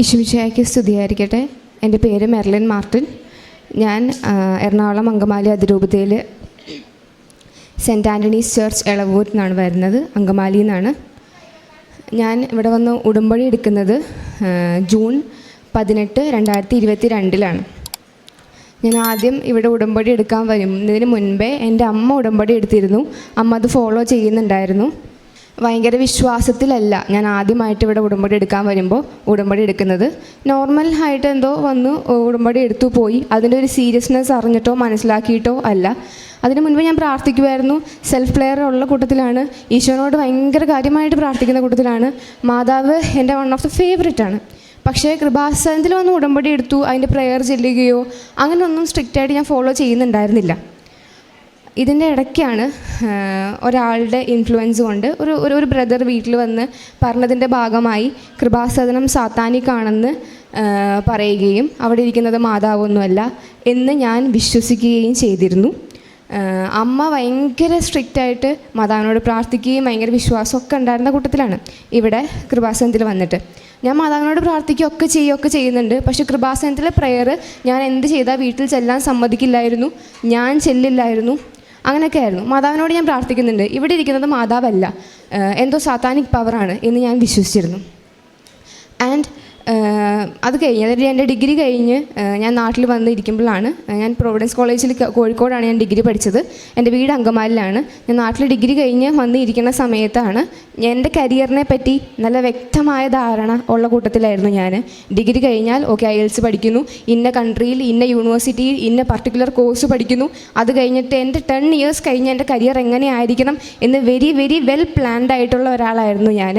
ഇഷുമിഷയ്ക്ക് സ്തുതിയായിരിക്കട്ടെ. എന്റെ പേര് മെർലിൻ മാർട്ടിൻ. ഞാൻ എറണാകുളം അങ്കമാലി അതിരൂപതയിൽ സെന്റ് ആന്റണീസ് ചർച്ച് എളവൂരിൽ നിന്നാണ് വരുന്നത്. അങ്കമാലിയിൽ നിന്നാണ്. ഞാൻ ഇവിടെ വന്ന് ഉടമ്പടി എടുക്കുന്നത് ജൂൺ പതിനെട്ട് രണ്ടായിരത്തി ഇരുപത്തി രണ്ടിലാണ് ഞാൻ ആദ്യം ഇവിടെ ഉടമ്പടി എടുക്കാൻ വരുന്നതിന് മുൻപേ എന്റെ അമ്മ ഉടമ്പടി എടുത്തിരുന്നു. അമ്മ അത് ഫോളോ ചെയ്യുന്നുണ്ടായിരുന്നു. ഭയങ്കര വിശ്വാസത്തിലല്ല. ഞാൻ ആദ്യമായിട്ട് ഇവിടെ ഉടമ്പടി എടുക്കാൻ വരുമ്പോൾ ഉടമ്പടി എടുക്കുന്നത്. നോർമൽ ആയിട്ട് എന്തോ വന്ന് ഉടമ്പടി എടുത്തു പോയി. അതിന്റെ ഒരു സീരിയസ്നെസ് അറിഞ്ഞിട്ടോ മനസ്സിലാക്കിയിട്ടോ അല്ല. അതിന് മുൻപ് ഞാൻ പ്രാർത്ഥിക്കുമായിരുന്നു സെൽഫ് പ്ലെയർ ഉള്ള കൂട്ടത്തിലാണ്. ഈശോനോട് ഭയങ്കര കാര്യമായിട്ട് പ്രാർത്ഥിക്കുന്ന കൂട്ടത്തിലാണ്. മാതാവ് എന്റെ വൺ ഓഫ് ദ ഫേവറേറ്റ് ആണ്. പക്ഷേ കൃപാസനത്തിൽ വന്ന് ഉടമ്പടി എടുത്തു അതിന്റെ പ്രെയർ ചെല്ലുകയോ അങ്ങനെയൊന്നും സ്ട്രിക്റ്റായിട്ട് ഞാൻ ഫോളോ ചെയ്യുന്നുണ്ടായിരുന്നില്ല. ഇതിന്റെ ഇടയ്ക്കാണ് ഒരാളുടെ ഇൻഫ്ലുവൻസ് കൊണ്ട് ഒരു ഒരു ബ്രദർ വീട്ടിൽ വന്ന് പറഞ്ഞതിന്റെ ഭാഗമായി കൃപാസദനം സാത്താനിക്കാണെന്ന് പറയുകയും അവിടെ ഇരിക്കുന്നത് മാതാവൊന്നുമല്ല എന്ന് ഞാൻ വിശ്വസിക്കുകയും ചെയ്തിരുന്നു. അമ്മ ഭയങ്കര സ്ട്രിക്റ്റായിട്ട് മാതാവിനോട് പ്രാർത്ഥിക്കുകയും ഭയങ്കര വിശ്വാസമൊക്കെ ഉണ്ടായിരുന്ന കൂട്ടത്തിലാണ് ഇവിടെ കൃപാസനത്തിൽ വന്നിട്ട്. ഞാൻ മാതാവിനോട് പ്രാർത്ഥിക്കുകയൊക്കെ ചെയ്യുകയൊക്കെ ചെയ്യുന്നുണ്ട് പക്ഷേ കൃപാസനത്തിലെ പ്രെയർ ഞാൻ എന്ത് ചെയ്താൽ വീട്ടിൽ ചെല്ലാൻ സമ്മതിക്കില്ലായിരുന്നു ഞാൻ ചെല്ലില്ലായിരുന്നു അങ്ങനെയൊക്കെ ആയിരുന്നു മാതാവിനോട് ഞാൻ പ്രാർത്ഥിക്കുന്നുണ്ട്. ഇവിടെ ഇരിക്കുന്നത് മാതാവല്ല. എന്തോ സാത്താനിക് പവറാണ് എന്ന് ഞാൻ വിശ്വസിച്ചിരുന്നു. ആൻഡ് അത് കഴിഞ്ഞ് അതായത് എന്റെ ഡിഗ്രി കഴിഞ്ഞ് ഞാൻ നാട്ടിൽ വന്ന് ഇരിക്കുമ്പോഴാണ് ഞാൻ പ്രൊവിഡൻസ് കോളേജിൽ കോഴിക്കോടാണ് ഞാൻ ഡിഗ്രി പഠിച്ചത്. എന്റെ വീട് അങ്കമാലിലാണ്. ഞാൻ നാട്ടിൽ ഡിഗ്രി കഴിഞ്ഞ് വന്നിരിക്കുന്ന സമയത്താണ് എന്റെ കരിയറിനെ പറ്റി നല്ല വ്യക്തമായ ധാരണ ഉള്ള കൂട്ടത്തിലായിരുന്നു ഞാൻ. ഡിഗ്രി കഴിഞ്ഞാൽ ഓക്കെ ഐ എൽസ് പഠിക്കുന്നു. ഇന്ന കൺട്രിയിൽ ഇന്ന യൂണിവേഴ്സിറ്റിയിൽ ഇന്ന പർട്ടിക്കുലർ കോഴ്സ് പഠിക്കുന്നു. അത് കഴിഞ്ഞിട്ട് എന്റെ ടെൻ ഇയേഴ്സ് കഴിഞ്ഞ് എന്റെ കരിയർ എങ്ങനെ ആയിരിക്കണം എന്ന് വെരി വെരി വെൽ പ്ലാൻഡ് ആയിട്ടുള്ള ഒരാളായിരുന്നു ഞാൻ.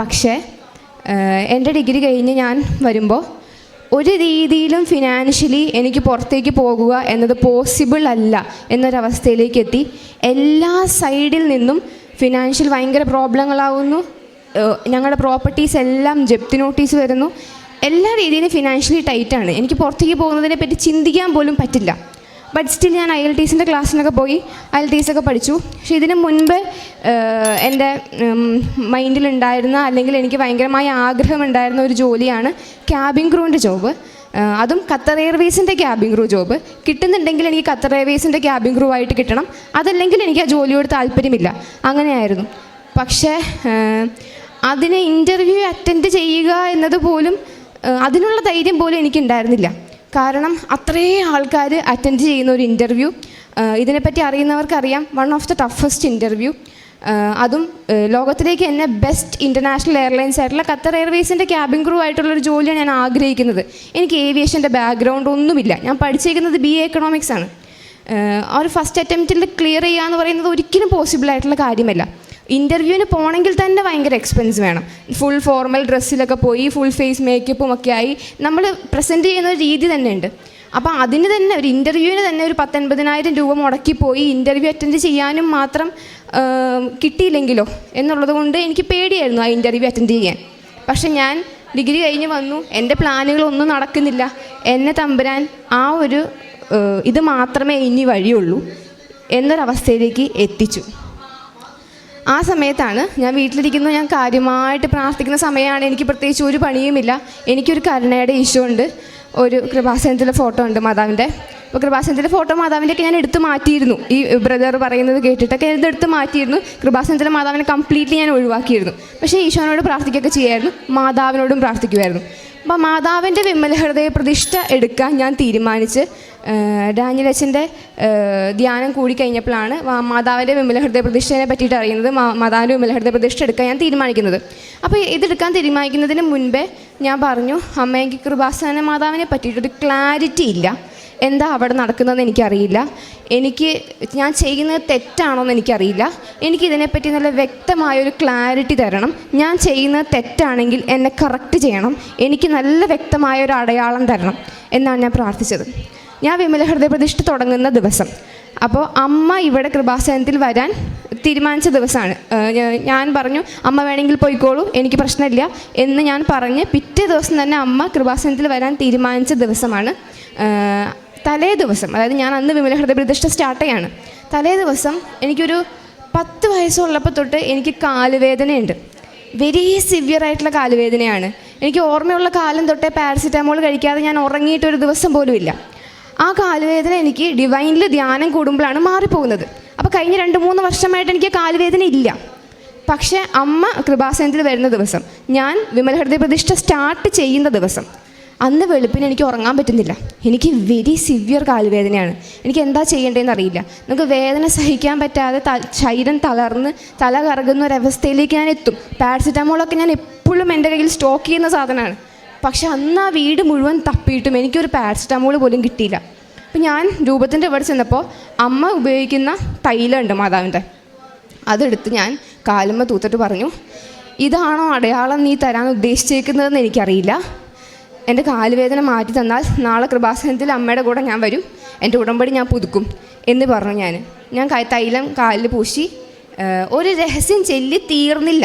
പക്ഷേ എന്റെ ഡിഗ്രി കഴിഞ്ഞ് ഞാൻ വരുമ്പോൾ ഒരു രീതിയിലും ഫിനാൻഷ്യലി എനിക്ക് പുറത്തേക്ക് പോകുക എന്നത് പോസിബിൾ അല്ല എന്നൊരവസ്ഥയിലേക്ക് എത്തി. എല്ലാ സൈഡിൽ നിന്നും ഫിനാൻഷ്യൽ ഭയങ്കര പ്രോബ്ലങ്ങളാവുന്നു ഞങ്ങളുടെ പ്രോപ്പർട്ടീസ് എല്ലാം ജപ്തി നോട്ടീസ് വരുന്നു. എല്ലാ രീതിയിലും ഫിനാൻഷ്യലി ടൈറ്റാണ് എനിക്ക് പുറത്തേക്ക് പോകുന്നതിനെ പറ്റി ചിന്തിക്കാൻ പോലും പറ്റില്ല. ബട്ട് സ്റ്റിൽ ഞാൻ ഐ എൽ ടീസിന്റെ ക്ലാസ്സിനൊക്കെ പോയി ഐ എൽ ടീസൊക്കെ പഠിച്ചു. പക്ഷേ ഇതിന് മുൻപ് എന്റെ മൈൻഡിലുണ്ടായിരുന്ന അല്ലെങ്കിൽ എനിക്ക് ഭയങ്കരമായ ആഗ്രഹമുണ്ടായിരുന്ന ഒരു ജോലിയാണ് ക്യാബിൻ ക്രൂവിന്റെ ജോബ് അതും ഖത്തർ എയർവേസിന്റെ ക്യാബിൻ ക്രൂ ജോബ് കിട്ടുന്നുണ്ടെങ്കിൽ എനിക്ക് ഖത്തർ എയർവേസിന്റെ ക്യാബിൻ ക്രൂ ആയിട്ട് കിട്ടണം. അതല്ലെങ്കിൽ എനിക്ക് ആ ജോലിയോട് താല്പര്യമില്ല. അങ്ങനെയായിരുന്നു. പക്ഷേ അതിനെ ഇന്റർവ്യൂ അറ്റൻഡ് ചെയ്യുക എന്നത് പോലും അതിനുള്ള ധൈര്യം പോലും എനിക്കുണ്ടായിരുന്നില്ല. കാരണം അത്രയും ആൾക്കാർ അറ്റൻഡ് ചെയ്യുന്ന ഒരു ഇന്റർവ്യൂ ഇതിനെപ്പറ്റി അറിയുന്നവർക്കറിയാം. One of the toughest interview അതും ലോകത്തിലേക്ക് എന്നെ ബെസ്റ്റ് ഇന്റർനാഷണൽ എയർലൈൻസ് ആയിട്ടുള്ള ഖത്തർ എയർവേസിന്റെ ക്യാബിൻ ക്രൂ ആയിട്ടുള്ളൊരു ജോലിയാണ് ഞാൻ ആഗ്രഹിക്കുന്നത്. എനിക്ക് ഏവിയേഷന്റെ ബാക്ക്ഗ്രൗണ്ട് ഒന്നുമില്ല. ഞാൻ പഠിച്ചിരിക്കുന്നത് ബി എ എക്കണോമിക്സ് ആണ്. ആ ഒരു ഫസ്റ്റ് അറ്റംപ്റ്റിൽ ക്ലിയർ ചെയ്യുക എന്ന് പറയുന്നത് ഒരിക്കലും പോസിബിൾ ആയിട്ടുള്ള കാര്യമല്ല. ഇന്റർവ്യൂവിന് പോകണമെങ്കിൽ തന്നെ ഭയങ്കര എക്സ്പെൻസ് വേണം. ഫുൾ ഫോർമൽ ഡ്രസ്സിലൊക്കെ പോയി ഫുൾ ഫേസ് മേക്കപ്പും ഒക്കെ ആയി നമ്മൾ പ്രസന്റ് ചെയ്യുന്ന രീതി തന്നെ ഉണ്ട്. അപ്പോൾ അതിന് തന്നെ ഒരു ഇന്റർവ്യൂവിന് തന്നെ ഒരു പത്തൊൻപതിനായിരം രൂപ മുടക്കി പോയി ഇന്റർവ്യൂ അറ്റൻഡ് ചെയ്യാനും മാത്രം കിട്ടിയില്ലെങ്കിലോ എന്നുള്ളത് കൊണ്ട് എനിക്ക് പേടിയായിരുന്നു ആ ഇന്റർവ്യൂ അറ്റൻഡ് ചെയ്യാൻ. പക്ഷെ ഞാൻ ഡിഗ്രി കഴിഞ്ഞ് വന്നു. എന്റെ പ്ലാനുകളൊന്നും നടക്കുന്നില്ല. എന്നെ തമ്പുരാൻ ആ ഒരു ഇത് മാത്രമേ ഇനി വഴിയുള്ളൂ എന്നൊരവസ്ഥയിലേക്ക് എത്തിച്ചു. ആ സമയത്താണ് ഞാൻ വീട്ടിലിരിക്കുന്നു. ഞാൻ കാര്യമായിട്ട് പ്രാർത്ഥിക്കുന്ന സമയമാണ്. എനിക്ക് പ്രത്യേകിച്ച് ഒരു പണിയുമില്ല. എനിക്കൊരു കരുണയുടെ ഈശോ ഉണ്ട്. ഒരു കൃപാസനത്തിലെ ഫോട്ടോ ഉണ്ട് മാതാവിന്റെ. അപ്പോൾ കൃപാസനത്തിലെ ഫോട്ടോ മാതാവിന്റെയൊക്കെ ഞാൻ എടുത്തു മാറ്റിയിരുന്നു. ഈ ബ്രദർ പറയുന്നത് കേട്ടിട്ടൊക്കെ ഇത് എടുത്ത് മാറ്റിയിരുന്നു. കൃപാസനത്തിലെ മാതാവിനെ കംപ്ലീറ്റ്ലി ഞാൻ ഒഴിവാക്കിയിരുന്നു. പക്ഷേ ഈശോനോട് പ്രാർത്ഥിക്കുകയൊക്കെ ചെയ്യായിരുന്നു. മാതാവിനോടും പ്രാർത്ഥിക്കുമായിരുന്നു. അപ്പോൾ മാതാവിന്റെ വിമല ഹൃദയ പ്രതിഷ്ഠ എടുക്കാൻ ഞാൻ തീരുമാനിച്ച് ഡാനിയൽ അച്ഛന്റെ ധ്യാനം കൂടി കഴിഞ്ഞപ്പോഴാണ് മാതാവിന്റെ വിമല ഹൃദയ പ്രതിഷ്ഠയെ പറ്റിയിട്ട് അറിയുന്നത് മാതാവിന്റെ വിമല ഹൃദയ പ്രതിഷ്ഠ എടുക്കാൻ ഞാൻ തീരുമാനിക്കുന്നത്. അപ്പോൾ ഇതെടുക്കാൻ തീരുമാനിക്കുന്നതിന് മുൻപേ ഞാൻ പറഞ്ഞു അമ്മയെങ്കിൽ കൃപാസന മാതാവിനെ പറ്റിയിട്ടൊരു ക്ലാരിറ്റി ഇല്ല. എന്താ അവിടെ നടക്കുന്നതെന്ന് എനിക്കറിയില്ല. എനിക്ക് ഞാൻ ചെയ്യുന്നത് തെറ്റാണോന്ന് എനിക്കറിയില്ല. എനിക്ക് ഇതിനെപ്പറ്റി നല്ല വ്യക്തമായൊരു ക്ലാരിറ്റി തരണം. ഞാൻ ചെയ്യുന്നത് തെറ്റാണെങ്കിൽ എന്നെ കറക്റ്റ് ചെയ്യണം. എനിക്ക് നല്ല വ്യക്തമായ ഒരു അടയാളം തരണം എന്നാണ് ഞാൻ പ്രാർത്ഥിച്ചത്. ഞാൻ വിമല ഹൃദയ പ്രതിഷ്ഠ തുടങ്ങുന്ന ദിവസം. അപ്പോൾ അമ്മ ഇവിടെ കൃപാസനത്തിൽ വരാൻ തീരുമാനിച്ച ദിവസമാണ്. ഞാൻ പറഞ്ഞു അമ്മ വേണമെങ്കിൽ പോയിക്കോളൂ എനിക്ക് പ്രശ്നമില്ല എന്ന് ഞാൻ പറഞ്ഞ് പിറ്റേ ദിവസം തന്നെ അമ്മ കൃപാസനത്തിൽ വരാൻ തീരുമാനിച്ച ദിവസമാണ്. തലേ ദിവസം അതായത് ഞാൻ അന്ന് വിമല ഹൃദയ പ്രതിഷ്ഠ സ്റ്റാർട്ട് ചെയ്യാണ്. തലേ ദിവസം എനിക്കൊരു പത്ത് വയസ്സുള്ളപ്പോൾ തൊട്ട് എനിക്ക് കാലുവേദനയുണ്ട്. വെരി സിവിയർ ആയിട്ടുള്ള കാലുവേദനയാണ്. എനിക്ക് ഓർമ്മയുള്ള കാലം തൊട്ടേ പാരസിറ്റമോൾ കഴിക്കാതെ ഞാൻ ഉറങ്ങിയിട്ടൊരു ദിവസം പോലും ഇല്ല. ആ കാലുവേദന എനിക്ക് ഡിവൈനിൽ ധ്യാനം കൂടുമ്പോഴാണ് മാറിപ്പോകുന്നത്. അപ്പോൾ കഴിഞ്ഞ രണ്ട് മൂന്ന് വർഷമായിട്ട് എനിക്ക് കാലുവേദന ഇല്ല. പക്ഷേ അമ്മ കൃപാസനത്തിൽ വരുന്ന ദിവസം ഞാൻ വിമലഹൃദയ പ്രതിഷ്ഠ സ്റ്റാർട്ട് ചെയ്യുന്ന ദിവസം അന്ന് വെളുപ്പിന് എനിക്ക് ഉറങ്ങാൻ പറ്റുന്നില്ല. എനിക്ക് വെരി സിവിയർ കാൽവേദനയാണ് എനിക്ക് എന്താ ചെയ്യേണ്ടതെന്ന് അറിയില്ല. നമുക്ക് വേദന സഹിക്കാൻ പറ്റാതെ ശരീരം തളർന്ന് തല കറങ്ങുന്ന ഒരവസ്ഥയിലേക്ക് ഞാൻ എത്തും. പാരസിറ്റമോളൊക്കെ ഞാൻ എപ്പോഴും എന്റെ കയ്യിൽ സ്റ്റോക്ക് ചെയ്യുന്ന സാധനമാണ്. പക്ഷെ അന്ന് ആ വീട് മുഴുവൻ തപ്പിയിട്ടും എനിക്കൊരു പാരസിറ്റമോൾ പോലും കിട്ടിയില്ല. അപ്പം ഞാൻ രൂപത്തിന്റെ ഇവിടെ ചെന്നപ്പോൾ അമ്മ ഉപയോഗിക്കുന്ന തൈലമുണ്ട് മാതാവിന്റെ. അതെടുത്ത് ഞാൻ കാലുമ്മ തൂത്തിട്ട് പറഞ്ഞു ഇതാണോ അടയാളം നീ തരാൻ ഉദ്ദേശിച്ചേക്കുന്നതെന്ന് എനിക്കറിയില്ല. എന്റെ കാലുവേദന മാറ്റി തന്നാൽ നാളെ കൃപാസനത്തിൽ അമ്മയുടെ കൂടെ ഞാൻ വരും. എന്റെ ഉടമ്പടി ഞാൻ പുതുക്കും എന്ന് പറഞ്ഞു ഞാൻ. ഞാൻ തൈലം കാലിൽ പൂശി ഒരു രഹസ്യം ചെല്ലി തീർന്നില്ല.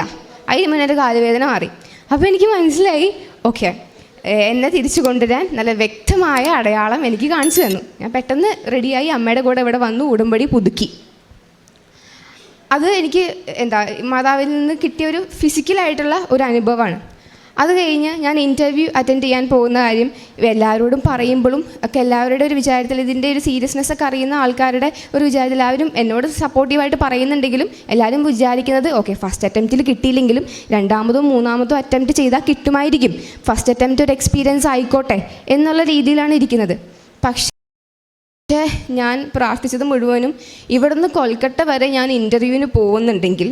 അതിന് മുന്നേ എന്റെ കാലുവേദന മാറി. അപ്പോൾ എനിക്ക് മനസ്സിലായി ഓക്കെ എന്നെ തിരിച്ചു കൊണ്ടുവരാൻ നല്ല വ്യക്തമായ അടയാളം എനിക്ക് കാണിച്ചു തന്നു. ഞാൻ പെട്ടെന്ന് റെഡിയായി അമ്മയുടെ കൂടെ ഇവിടെ വന്നു ഉടമ്പടി പുതുക്കി. അത് എനിക്ക് എന്താ മാതാവിൽ നിന്ന് കിട്ടിയ ഒരു ഫിസിക്കലായിട്ടുള്ള ഒരു അനുഭവമാണ്. അത് കഴിഞ്ഞ് ഞാൻ ഇന്റർവ്യൂ അറ്റൻഡ് ചെയ്യാൻ പോകുന്ന കാര്യം എല്ലാവരോടും പറയുമ്പോഴും ഒക്കെ എല്ലാവരുടെ ഒരു വിചാരത്തിൽ ഇതിന്റെ ഒരു സീരിയസ്നെസ് ഒക്കെ അറിയുന്ന ആൾക്കാരുടെ ഒരു വിചാരത്തിൽ എല്ലാവരും എന്നോട് സപ്പോർട്ടീവായിട്ട് പറയുന്നുണ്ടെങ്കിലും എല്ലാവരും വിചാരിക്കുന്നത് ഓക്കെ ഫസ്റ്റ് അറ്റംപ്റ്റിൽ കിട്ടിയില്ലെങ്കിലും രണ്ടാമതും മൂന്നാമതും അറ്റംപ്റ്റ് ചെയ്താൽ കിട്ടുമായിരിക്കും. ഫസ്റ്റ് അറ്റംപ്റ്റ് ഒരു എക്സ്പീരിയൻസ് ആയിക്കോട്ടെ എന്നുള്ള രീതിയിലാണ് ഇരിക്കുന്നത്. പക്ഷേ ഞാൻ പ്രാർത്ഥിച്ചത് മുഴുവനും ഇവിടുന്ന് കൊൽക്കട്ട വരെ ഞാൻ ഇന്റർവ്യൂവിന് പോകുന്നുണ്ടെങ്കിൽ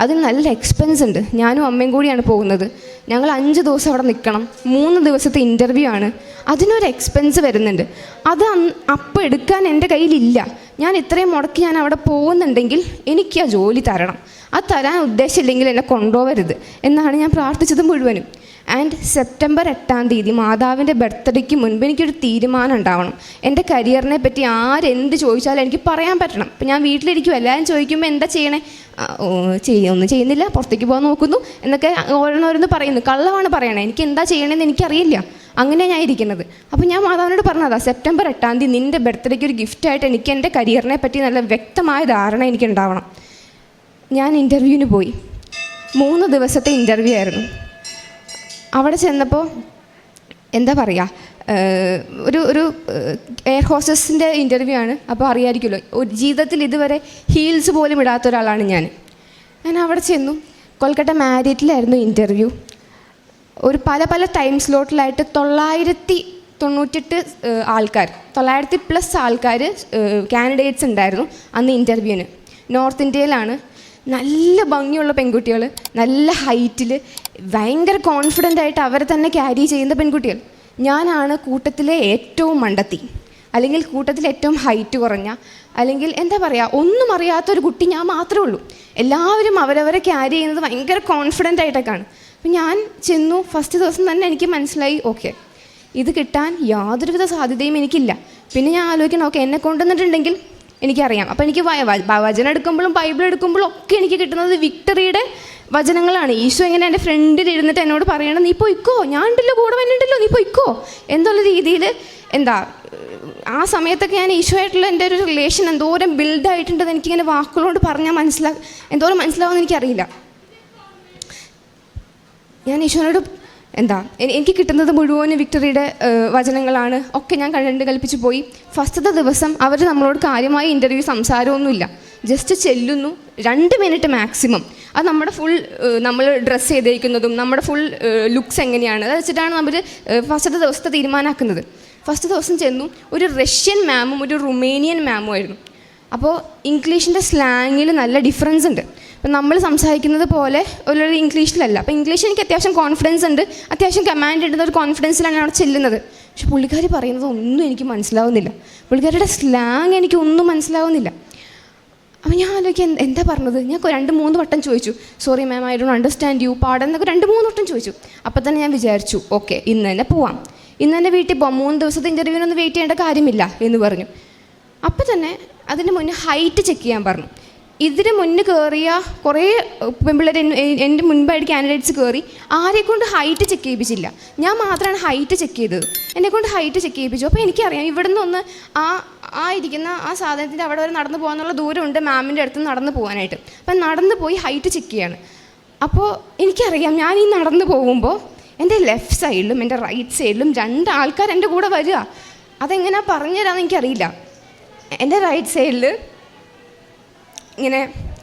അതിന് നല്ല എക്സ്പെൻസ് ഉണ്ട്. ഞാനും അമ്മയും കൂടിയാണ് പോകുന്നത്. ഞങ്ങൾ അഞ്ച് ദിവസം അവിടെ നിൽക്കണം. മൂന്ന് ദിവസത്തെ ഇന്റർവ്യൂ ആണ്. അതിനൊരു എക്സ്പെൻസ് വരുന്നുണ്ട്. അത് അപ്പം എടുക്കാൻ എന്റെ കയ്യിലില്ല. ഞാൻ ഇത്രയും മുടക്കി ഞാൻ അവിടെ പോകുന്നുണ്ടെങ്കിൽ എനിക്ക് ആ ജോലി തരണം. അത് തരാൻ ഉദ്ദേശമില്ലെങ്കിൽ എന്നെ കൊണ്ടുപോകരുത്. എന്നാണ് ഞാൻ പ്രാർത്ഥിച്ചത് മുഴുവനും. ആൻഡ് സെപ്റ്റംബർ എട്ടാം തീയതി മാതാവിന്റെ ബർത്ത്ഡേക്ക് മുൻപ് എനിക്കൊരു തീരുമാനം ഉണ്ടാവണം. എന്റെ കരിയറിനെ പറ്റി ആരെന്ത് ചോദിച്ചാലും എനിക്ക് പറയാൻ പറ്റണം. ഇപ്പം ഞാൻ വീട്ടിലിരിക്കും എല്ലാവരും ചോദിക്കുമ്പോൾ എന്താ ചെയ്യണേ? ഒന്നും ചെയ്യുന്നില്ല. പുറത്തേക്ക് പോകാൻ നോക്കുന്നു എന്നൊക്കെ ഓരോന്നോരോന്ന് പറയുന്നു. കള്ളമാണ് പറയണേ. എനിക്ക് എന്താ ചെയ്യണമെന്ന് എനിക്കറിയില്ല. അങ്ങനെ ഞാൻ ഇരിക്കുന്നത്. അപ്പോൾ ഞാൻ മാതാവിനോട് പറഞ്ഞതാ സെപ്റ്റംബർ എട്ടാം തീയതി നിന്റെ ബർത്ത്ഡേക്ക് ഒരു ഗിഫ്റ്റായിട്ട് എനിക്ക് എന്റെ കരിയറിനെ പറ്റി നല്ല വ്യക്തമായ ധാരണ എനിക്കുണ്ടാവണം. ഞാൻ ഇന്റർവ്യൂവിന് പോയി. മൂന്ന് ദിവസത്തെ ഇന്റർവ്യൂ ആയിരുന്നു. അവിടെ ചെന്നപ്പോൾ എന്താ പറയുക ഒരു ഒരു എയർ ഹോസ്റ്റസിന്റെ ഇന്റർവ്യൂ ആണ്. അപ്പോൾ അറിയാമായിരിക്കുമല്ലോ ഒരു ജീവിതത്തിൽ ഇതുവരെ ഹീൽസ് പോലും ഇടാത്ത ഒരാളാണ് ഞാൻ. ഞാൻ അവിടെ ചെന്നു. കൊൽക്കട്ട മാരിയറ്റിലായിരുന്നു ഇന്റർവ്യൂ ഒരു പല പല ടൈം സ്ലോട്ടിലായിട്ട് തൊള്ളായിരത്തി തൊണ്ണൂറ്റെട്ട് ആൾക്കാർ തൊള്ളായിരത്തി പ്ലസ് ആൾക്കാർ കാൻഡിഡേറ്റ്സ് ഉണ്ടായിരുന്നു അന്ന് ഇന്റർവ്യൂവിന് നോർത്ത് ഇന്ത്യയിലാണ് നല്ല ഭംഗിയുള്ള പെൺകുട്ടികൾ നല്ല ഹൈറ്റിൽ ഭയങ്കര കോൺഫിഡന്റ് ആയിട്ട് അവരെ തന്നെ ക്യാരി ചെയ്യുന്ന പെൺകുട്ടികൾ. ഞാനാണ് കൂട്ടത്തിലെ ഏറ്റവും മണ്ടത്തി. അല്ലെങ്കിൽ കൂട്ടത്തിൽ ഏറ്റവും ഹൈറ്റ് കുറഞ്ഞ അല്ലെങ്കിൽ എന്താ പറയുക ഒന്നും അറിയാത്തൊരു കുട്ടി ഞാൻ മാത്രമേ ഉള്ളൂ. എല്ലാവരും അവരവരെ ക്യാരി ചെയ്യുന്നത് ഭയങ്കര കോൺഫിഡന്റ് ആയിട്ടൊക്കെയാണ്. അപ്പം ഞാൻ ചെന്നു ഫസ്റ്റ് ദിവസം തന്നെ എനിക്ക് മനസ്സിലായി ഓക്കെ ഇത് കിട്ടാൻ യാതൊരുവിധ സാധ്യതയും എനിക്കില്ല. പിന്നെ ഞാൻ ആലോചിക്കണം ഓക്കെ എന്നെ കൊണ്ടുവന്നിട്ടുണ്ടെങ്കിൽ എനിക്കറിയാം. അപ്പോൾ എനിക്ക് വചനം എടുക്കുമ്പോഴും ബൈബിൾ എടുക്കുമ്പോഴും ഒക്കെ എനിക്ക് കിട്ടുന്നത് വിക്ടറിയുടെ വചനങ്ങളാണ്. ഈശോ ഇങ്ങനെ എന്റെ ഫ്രണ്ടിൽ ഇരുന്നിട്ട് എന്നോട് പറയണം നീ പോയിക്കോ ഞാൻ ഉണ്ടല്ലോ കൂടെ വന്നിട്ടുണ്ടല്ലോ നീ പോയിക്കോ. എന്നുള്ള രീതിയിൽ എന്താ ആ സമയത്തൊക്കെ ഞാൻ ഈശോയായിട്ടുള്ള എന്റെ ഒരു റിലേഷൻ എന്തോരം ബിൽഡായിട്ടുണ്ടെന്ന് എനിക്കിങ്ങനെ വാക്കുകളോട് പറഞ്ഞാൽ മനസ്സിലാ എന്തോരം മനസ്സിലാവുമെന്ന് എനിക്കറിയില്ല. ഞാൻ ഈശോനോട് എന്താ എനിക്ക് കിട്ടുന്നത് മുഴുവനും വിക്ടറിയുടെ വചനങ്ങളാണ്. ഒക്കെ ഞാൻ കണ്ടു കൽപ്പിച്ചു പോയി. ഫസ്റ്റത്തെ ദിവസം അവർ നമ്മളോട് കാര്യമായി ഇന്റർവ്യൂ സംസാരമൊന്നുമില്ല. ജസ്റ്റ് ചെല്ലുന്നു. രണ്ട് മിനിറ്റ് മാക്സിമം അത് നമ്മുടെ ഫുൾ നമ്മൾ ഡ്രസ്സ് ചെയ്തേക്കുന്നതും നമ്മുടെ ഫുൾ ലുക്സ് എങ്ങനെയാണ്. അത് വെച്ചിട്ടാണ് നമ്മൾ ഫസ്റ്റത്തെ ദിവസത്തെ തീരുമാനമാക്കുന്നത് ഫസ്റ്റ് ദിവസം ചെന്നു. ഒരു റഷ്യൻ മാമും ഒരു റുമേനിയൻ മാമും ആയിരുന്നു. അപ്പോൾ ഇംഗ്ലീഷിന്റെ സ്ലാങ്ങിൽ നല്ല ഡിഫറൻസ് ഉണ്ട്. അപ്പം നമ്മൾ സംസാരിക്കുന്നത് പോലെ ഒരു ഇംഗ്ലീഷിലല്ല. അപ്പോൾ ഇംഗ്ലീഷ് എനിക്ക് അത്യാവശ്യം കോൺഫിഡൻസ് ഉണ്ട്. അത്യാവശ്യം കമാൻഡ് ഇടുന്ന ഒരു കോൺഫിഡൻസിലാണ് അവിടെ ചെല്ലുന്നത്. പക്ഷെ പുള്ളിക്കാരി പറയുന്നത് ഒന്നും എനിക്ക് മനസ്സിലാവുന്നില്ല. പുള്ളിക്കാരിയുടെ സ്ലാങ് എനിക്ക് ഒന്നും മനസ്സിലാവുന്നില്ല. അപ്പം ഞാൻ ആലോചിക്കുക എന്ത്- പറഞ്ഞത്? ഞാൻ രണ്ട് മൂന്ന് വട്ടം ചോദിച്ചു. Sorry ma'am I don't understand you pardon എന്നൊക്കെ രണ്ട് മൂന്ന് വട്ടം ചോദിച്ചു. അപ്പം തന്നെ ഞാൻ വിചാരിച്ചു ഓക്കെ ഇന്ന് തന്നെ പോവാം. ഇന്ന് തന്നെ വീട്ടിൽ പോവാം. മൂന്ന് ദിവസത്തെ ഇന്റർവ്യൂവിനൊന്നും വെയിറ്റ് ചെയ്യേണ്ട കാര്യമില്ല എന്ന് പറഞ്ഞു. അപ്പം തന്നെ അതിന് മുന്നേ ഹൈറ്റ് ചെക്ക് ചെയ്യാൻ പറഞ്ഞു. ഇതിന് മുന്നേ കയറിയ കുറേ പെൺപിള്ളേർ എന്റെ മുൻപായിട്ട് കാൻഡിഡേറ്റ്സ് കയറി ആരെക്കൊണ്ട് കൊണ്ട് ഹൈറ്റ് ചെക്ക് ചെയ്യിപ്പിച്ചില്ല. ഞാൻ മാത്രമാണ് ഹൈറ്റ് ചെക്ക് ചെയ്തത്. എന്നെ കൊണ്ട് ഹൈറ്റ് ചെക്ക് ചെയ്യിപ്പിച്ചു. അപ്പോൾ എനിക്കറിയാം ഇവിടുന്ന് ഒന്ന് ആ ആ ഇരിക്കുന്ന ആ സാധനത്തിന്റെ അവിടെ വരെ നടന്നു പോകാനുള്ള ദൂരമുണ്ട് മാമിന്റെ അടുത്ത് നടന്നു പോകാനായിട്ട്. അപ്പം നടന്നു പോയി ഹൈറ്റ് ചെക്ക് ചെയ്യാണ്. അപ്പോൾ എനിക്കറിയാം ഞാൻ ഈ നടന്നു പോകുമ്പോൾ എന്റെ ലെഫ്റ്റ് സൈഡിലും എന്റെ റൈറ്റ് സൈഡിലും രണ്ട് ആൾക്കാർ എന്റെ കൂടെ വരിക. അതെങ്ങനെയാണ് പറഞ്ഞുതരാമെന്ന് എനിക്കറിയില്ല. എന്റെ റൈറ്റ് സൈഡിൽ ഇങ്ങനെ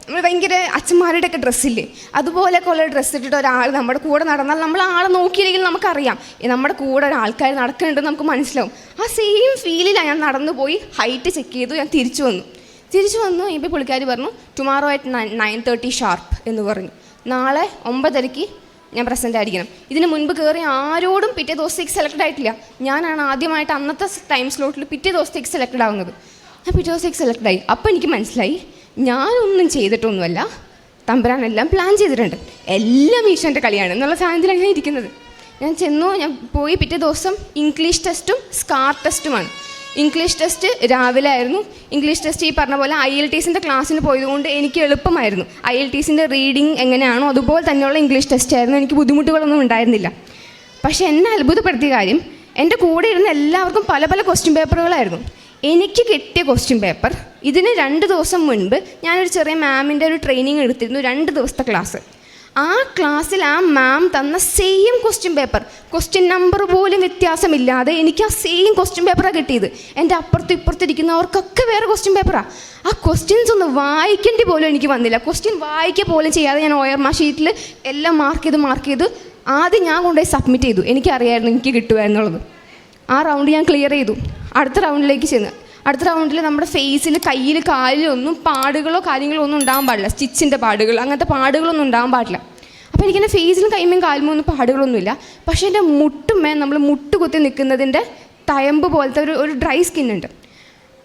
നമ്മൾ ഭയങ്കര അച്ഛന്മാരുടെ ഒക്കെ ഡ്രസ്സില്ലേ? അതുപോലെയൊക്കെ ഉള്ള ഡ്രസ്സ് ഇട്ടിട്ട് ഒരാൾ നമ്മുടെ കൂടെ നടന്നാൽ നമ്മൾ ആളെ നോക്കിയില്ലെങ്കിൽ നമുക്കറിയാം. നമ്മുടെ കൂടെ ഒരാൾക്കാർ നടക്കുന്നുണ്ടെന്ന് നമുക്ക് മനസ്സിലാവും. ആ സെയിം ഫീലിലാണ് ഞാൻ നടന്നു പോയി ഹൈറ്റ് ചെക്ക് ചെയ്തു ഞാൻ തിരിച്ചു വന്നു. തിരിച്ചു വന്നു ഇപ്പോൾ പുള്ളിക്കാരി പറഞ്ഞു tomorrow at nine nine thirty sharp എന്ന് പറഞ്ഞു. നാളെ ഒമ്പതരയ്ക്ക് ഞാൻ പ്രസന്റ് ആയിരിക്കണം. ഇതിന് മുൻപ് കയറി ആരോടും പിറ്റേ ദിവസത്തേക്ക് സെലക്ട് ആയിട്ടില്ല. ഞാനാണ് ആദ്യമായിട്ട് അന്നത്തെ ടൈം സ്ലോട്ടിൽ പിറ്റേ ദിവസത്തേക്ക് സെലക്ട് ആവുന്നത്. ഞാൻ പിറ്റേ ദിവസത്തേക്ക് സെലക്ട് ആയി. അപ്പോൾ എനിക്ക് മനസ്സിലായി ഞാനൊന്നും ചെയ്തിട്ടൊന്നുമല്ല. തമ്പുരാനെല്ലാം പ്ലാൻ ചെയ്തിട്ടുണ്ട്. എല്ലാം ഈശോന്റെ കളിയാണ് എന്നുള്ള സാധനത്തിലാണ് ഞാൻ ഇരിക്കുന്നത്. ഞാൻ ചെന്നു ഞാൻ പോയി പിറ്റേ ദിവസം ഇംഗ്ലീഷ് ടെസ്റ്റും സ്കാർ ടെസ്റ്റുമാണ് ഇംഗ്ലീഷ് ടെസ്റ്റ് രാവിലെ ആയിരുന്നു. ഇംഗ്ലീഷ് ടെസ്റ്റ് ഈ പറഞ്ഞ പോലെ ഐ എൽ ടി സിന്റെ ക്ലാസ്സിന് പോയതുകൊണ്ട് എനിക്ക് എളുപ്പമായിരുന്നു. ഐ എൽ ടി സിന്റെ റീഡിങ് എങ്ങനെയാണോ അതുപോലെ തന്നെയുള്ള ഇംഗ്ലീഷ് ടെസ്റ്റ് ആയിരുന്നു. എനിക്ക് ബുദ്ധിമുട്ടുകളൊന്നും ഉണ്ടായിരുന്നില്ല. പക്ഷേ എന്നെ അത്ഭുതപ്പെടുത്തിയ കാര്യം എന്റെ കൂടെ ഇരുന്ന എല്ലാവർക്കും പല പല ക്വസ്റ്റ്യൻ പേപ്പറുകളായിരുന്നു എനിക്ക് കിട്ടിയ ക്വസ്റ്റ്യൻ പേപ്പർ ഇതിന് രണ്ട് ദിവസം മുൻപ് ഞാനൊരു ചെറിയ മാമിന്റെ ഒരു ട്രെയിനിങ് എടുത്തിരുന്നു രണ്ട് ദിവസത്തെ ക്ലാസ് ആ ക്ലാസ്സിൽ ആ മാം തന്ന same question paper question number പോലും വ്യത്യാസമില്ലാതെ എനിക്ക് ആ സെയിം ക്വസ്റ്റ്യൻ പേപ്പറാണ് കിട്ടിയത്. എന്റെ അപ്പുറത്തും ഇപ്പുറത്തിരിക്കുന്നവർക്കൊക്കെ വേറെ ക്വസ്റ്റ്യൻ പേപ്പറാണ് ആ. ക്വസ്റ്റ്യൻസ് ഒന്ന് വായിക്കേണ്ടി പോലും എനിക്ക് വന്നില്ല. ക്വസ്റ്റ്യൻ വായിക്കുക പോലും ചെയ്യാതെ ഞാൻ ഒയർമ ഷീറ്റിൽ എല്ലാം മാർക്ക് ചെയ്ത് മാർക്ക് ചെയ്ത് ആദ്യം ഞാൻ കൊണ്ടുപോയി സബ്മിറ്റ് ചെയ്തു. എനിക്കറിയായിരുന്നു എനിക്ക് കിട്ടുക എന്നുള്ളത്. ആ റൗണ്ട് ഞാൻ ക്ലിയർ ചെയ്തു. അടുത്ത റൗണ്ടിലേക്ക് ചെന്ന്. അടുത്ത റൗണ്ടിൽ നമ്മുടെ ഫേസിൽ കയ്യിൽ കാലിലൊന്നും പാടുകളോ കാര്യങ്ങളോ ഒന്നും ഉണ്ടാകാൻ പാടില്ല. സ്റ്റിച്ചിന്റെ പാടുകൾ അങ്ങനത്തെ പാടുകളൊന്നും ഉണ്ടാകാൻ പാടില്ല. അപ്പോൾ എനിക്കെന്റെ ഫേസിലും കൈമേയും കാലുമോ ഒന്നും പാടുകളൊന്നുമില്ല. പക്ഷേ എന്റെ മുട്ടുമേ നമ്മൾ മുട്ട് കുത്തി നിൽക്കുന്നതിന്റെ തയമ്പ് പോലത്തെ ഒരു ഒരു ഡ്രൈ സ്കിൻ ഉണ്ട്.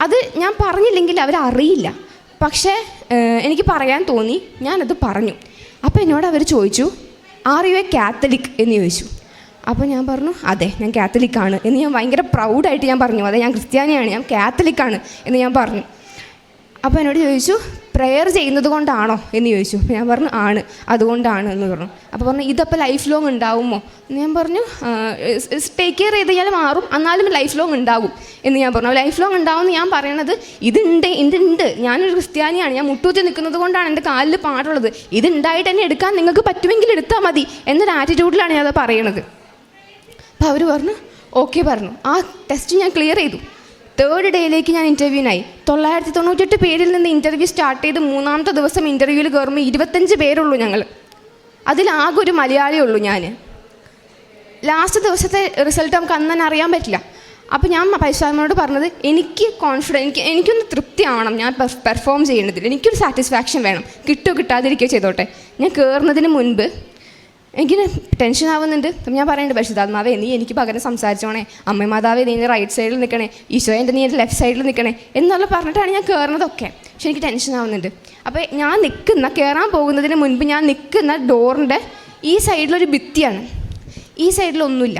അത് ഞാൻ പറഞ്ഞില്ലെങ്കിൽ അവരറിയില്ല പക്ഷേ എനിക്ക് പറയാൻ തോന്നി. ഞാനത് പറഞ്ഞു. അപ്പോൾ എന്നോട് അവർ ചോദിച്ചു ആർ യു എ കാത്തലിക് എന്ന് ചോദിച്ചു. അപ്പോൾ ഞാൻ പറഞ്ഞു അതെ ഞാൻ കാത്തലിക്കാണ് എന്ന് ഞാൻ ഭയങ്കര പ്രൗഡായിട്ട് ഞാൻ പറഞ്ഞു. അതെ ഞാൻ ക്രിസ്ത്യാനിയാണ് ഞാൻ കാത്തലിക്കാണ് എന്ന് ഞാൻ പറഞ്ഞു. അപ്പോൾ എന്നോട് ചോദിച്ചു പ്രെയർ ചെയ്യുന്നത് കൊണ്ടാണോ? എന്ന് ചോദിച്ചു. അപ്പോൾ ഞാൻ പറഞ്ഞു ആണ് അതുകൊണ്ടാണ് എന്ന് പറഞ്ഞു. അപ്പോൾ പറഞ്ഞു ഇതപ്പോൾ ലൈഫ് ലോങ് ഉണ്ടാവുമോ? എന്ന് ഞാൻ പറഞ്ഞു ടേക്ക് കെയർ ചെയ്ത് കഴിഞ്ഞാൽ മാറും എന്നാലും ലൈഫ് ലോങ് ഉണ്ടാവും. എന്ന് ഞാൻ പറഞ്ഞു. ലൈഫ് ലോങ് ഉണ്ടാവും എന്ന് ഞാൻ പറയണത് ഇതുണ്ട് ഇതുണ്ട്. ഞാനൊരു ക്രിസ്ത്യാനിയാണ്. ഞാൻ മുട്ടൂത്തി നിൽക്കുന്നത് കൊണ്ടാണ് എന്റെ കാലിൽ പാടുള്ളത്. ഇതുണ്ടായിട്ട് തന്നെ എടുക്കാൻ നിങ്ങൾക്ക് പറ്റുമെങ്കിൽ എടുത്താൽ മതി എന്നൊരു ആറ്റിറ്റ്യൂഡിലാണ് ഞാൻ അത് പറയണത്. അപ്പോൾ അവർ പറഞ്ഞു ഓക്കെ പറഞ്ഞു. ആ ടെസ്റ്റ് ഞാൻ ക്ലിയർ ചെയ്തു. തേർഡ് ഡേയിലേക്ക് ഞാൻ ഇന്റർവ്യൂവിനായി തൊള്ളായിരത്തി തൊണ്ണൂറ്റെട്ട് പേരിൽ നിന്ന് ഇന്റർവ്യൂ സ്റ്റാർട്ട് ചെയ്ത് മൂന്നാമത്തെ ദിവസം ഇന്റർവ്യൂവിൽ കയറുമ്പോൾ ഇരുപത്തഞ്ച് പേരുള്ളൂ ഞങ്ങൾ അതിലാകെ ഒരു മലയാളിയേ ഉള്ളൂ ഞാൻ ലാസ്റ്റ് ദിവസത്തെ റിസൾട്ട് നമുക്ക് അന്ന് തന്നെ അറിയാൻ പറ്റില്ല. അപ്പോൾ ഞാൻ പരിശോധനയോട് പറഞ്ഞത് എനിക്ക് കോൺഫിഡൻസ് എനിക്ക് എനിക്കൊന്ന് തൃപ്തിയാവണം ഞാൻ പെർഫോം ചെയ്യുന്നതിൽ എനിക്കൊരു സാറ്റിസ്ഫാക്ഷൻ വേണം. കിട്ടുമോ കിട്ടാതിരിക്കുകയോ ചെയ്തോട്ടെ. ഞാൻ കയറുന്നതിന് മുൻപ് എനിക്ക് ടെൻഷൻ ആവുന്നുണ്ട്. അപ്പം ഞാൻ പറയുന്നുണ്ട് പരിശുദ്ധാത്മാവേ നീ എനിക്ക് പകരം സംസാരിച്ചോണേ. അമ്മ മാതാവേ നീ റൈറ്റ് സൈഡിൽ നിൽക്കണേ ഈശോ എന്റെ നീ എന്റെ ലെഫ്റ്റ് സൈഡിൽ നിൽക്കണേ എന്നുള്ള പറഞ്ഞിട്ടാണ് ഞാൻ കയറുന്നതൊക്കെ പക്ഷെ എനിക്ക് ടെൻഷൻ ആവുന്നുണ്ട്. അപ്പോൾ ഞാൻ നിൽക്കുന്ന കയറാൻ പോകുന്നതിന് മുൻപ് ഞാൻ നിൽക്കുന്ന ഡോറിന്റെ ഈ സൈഡിലൊരു ഭിത്തിയാണ്. ഈ സൈഡിലൊന്നുമില്ല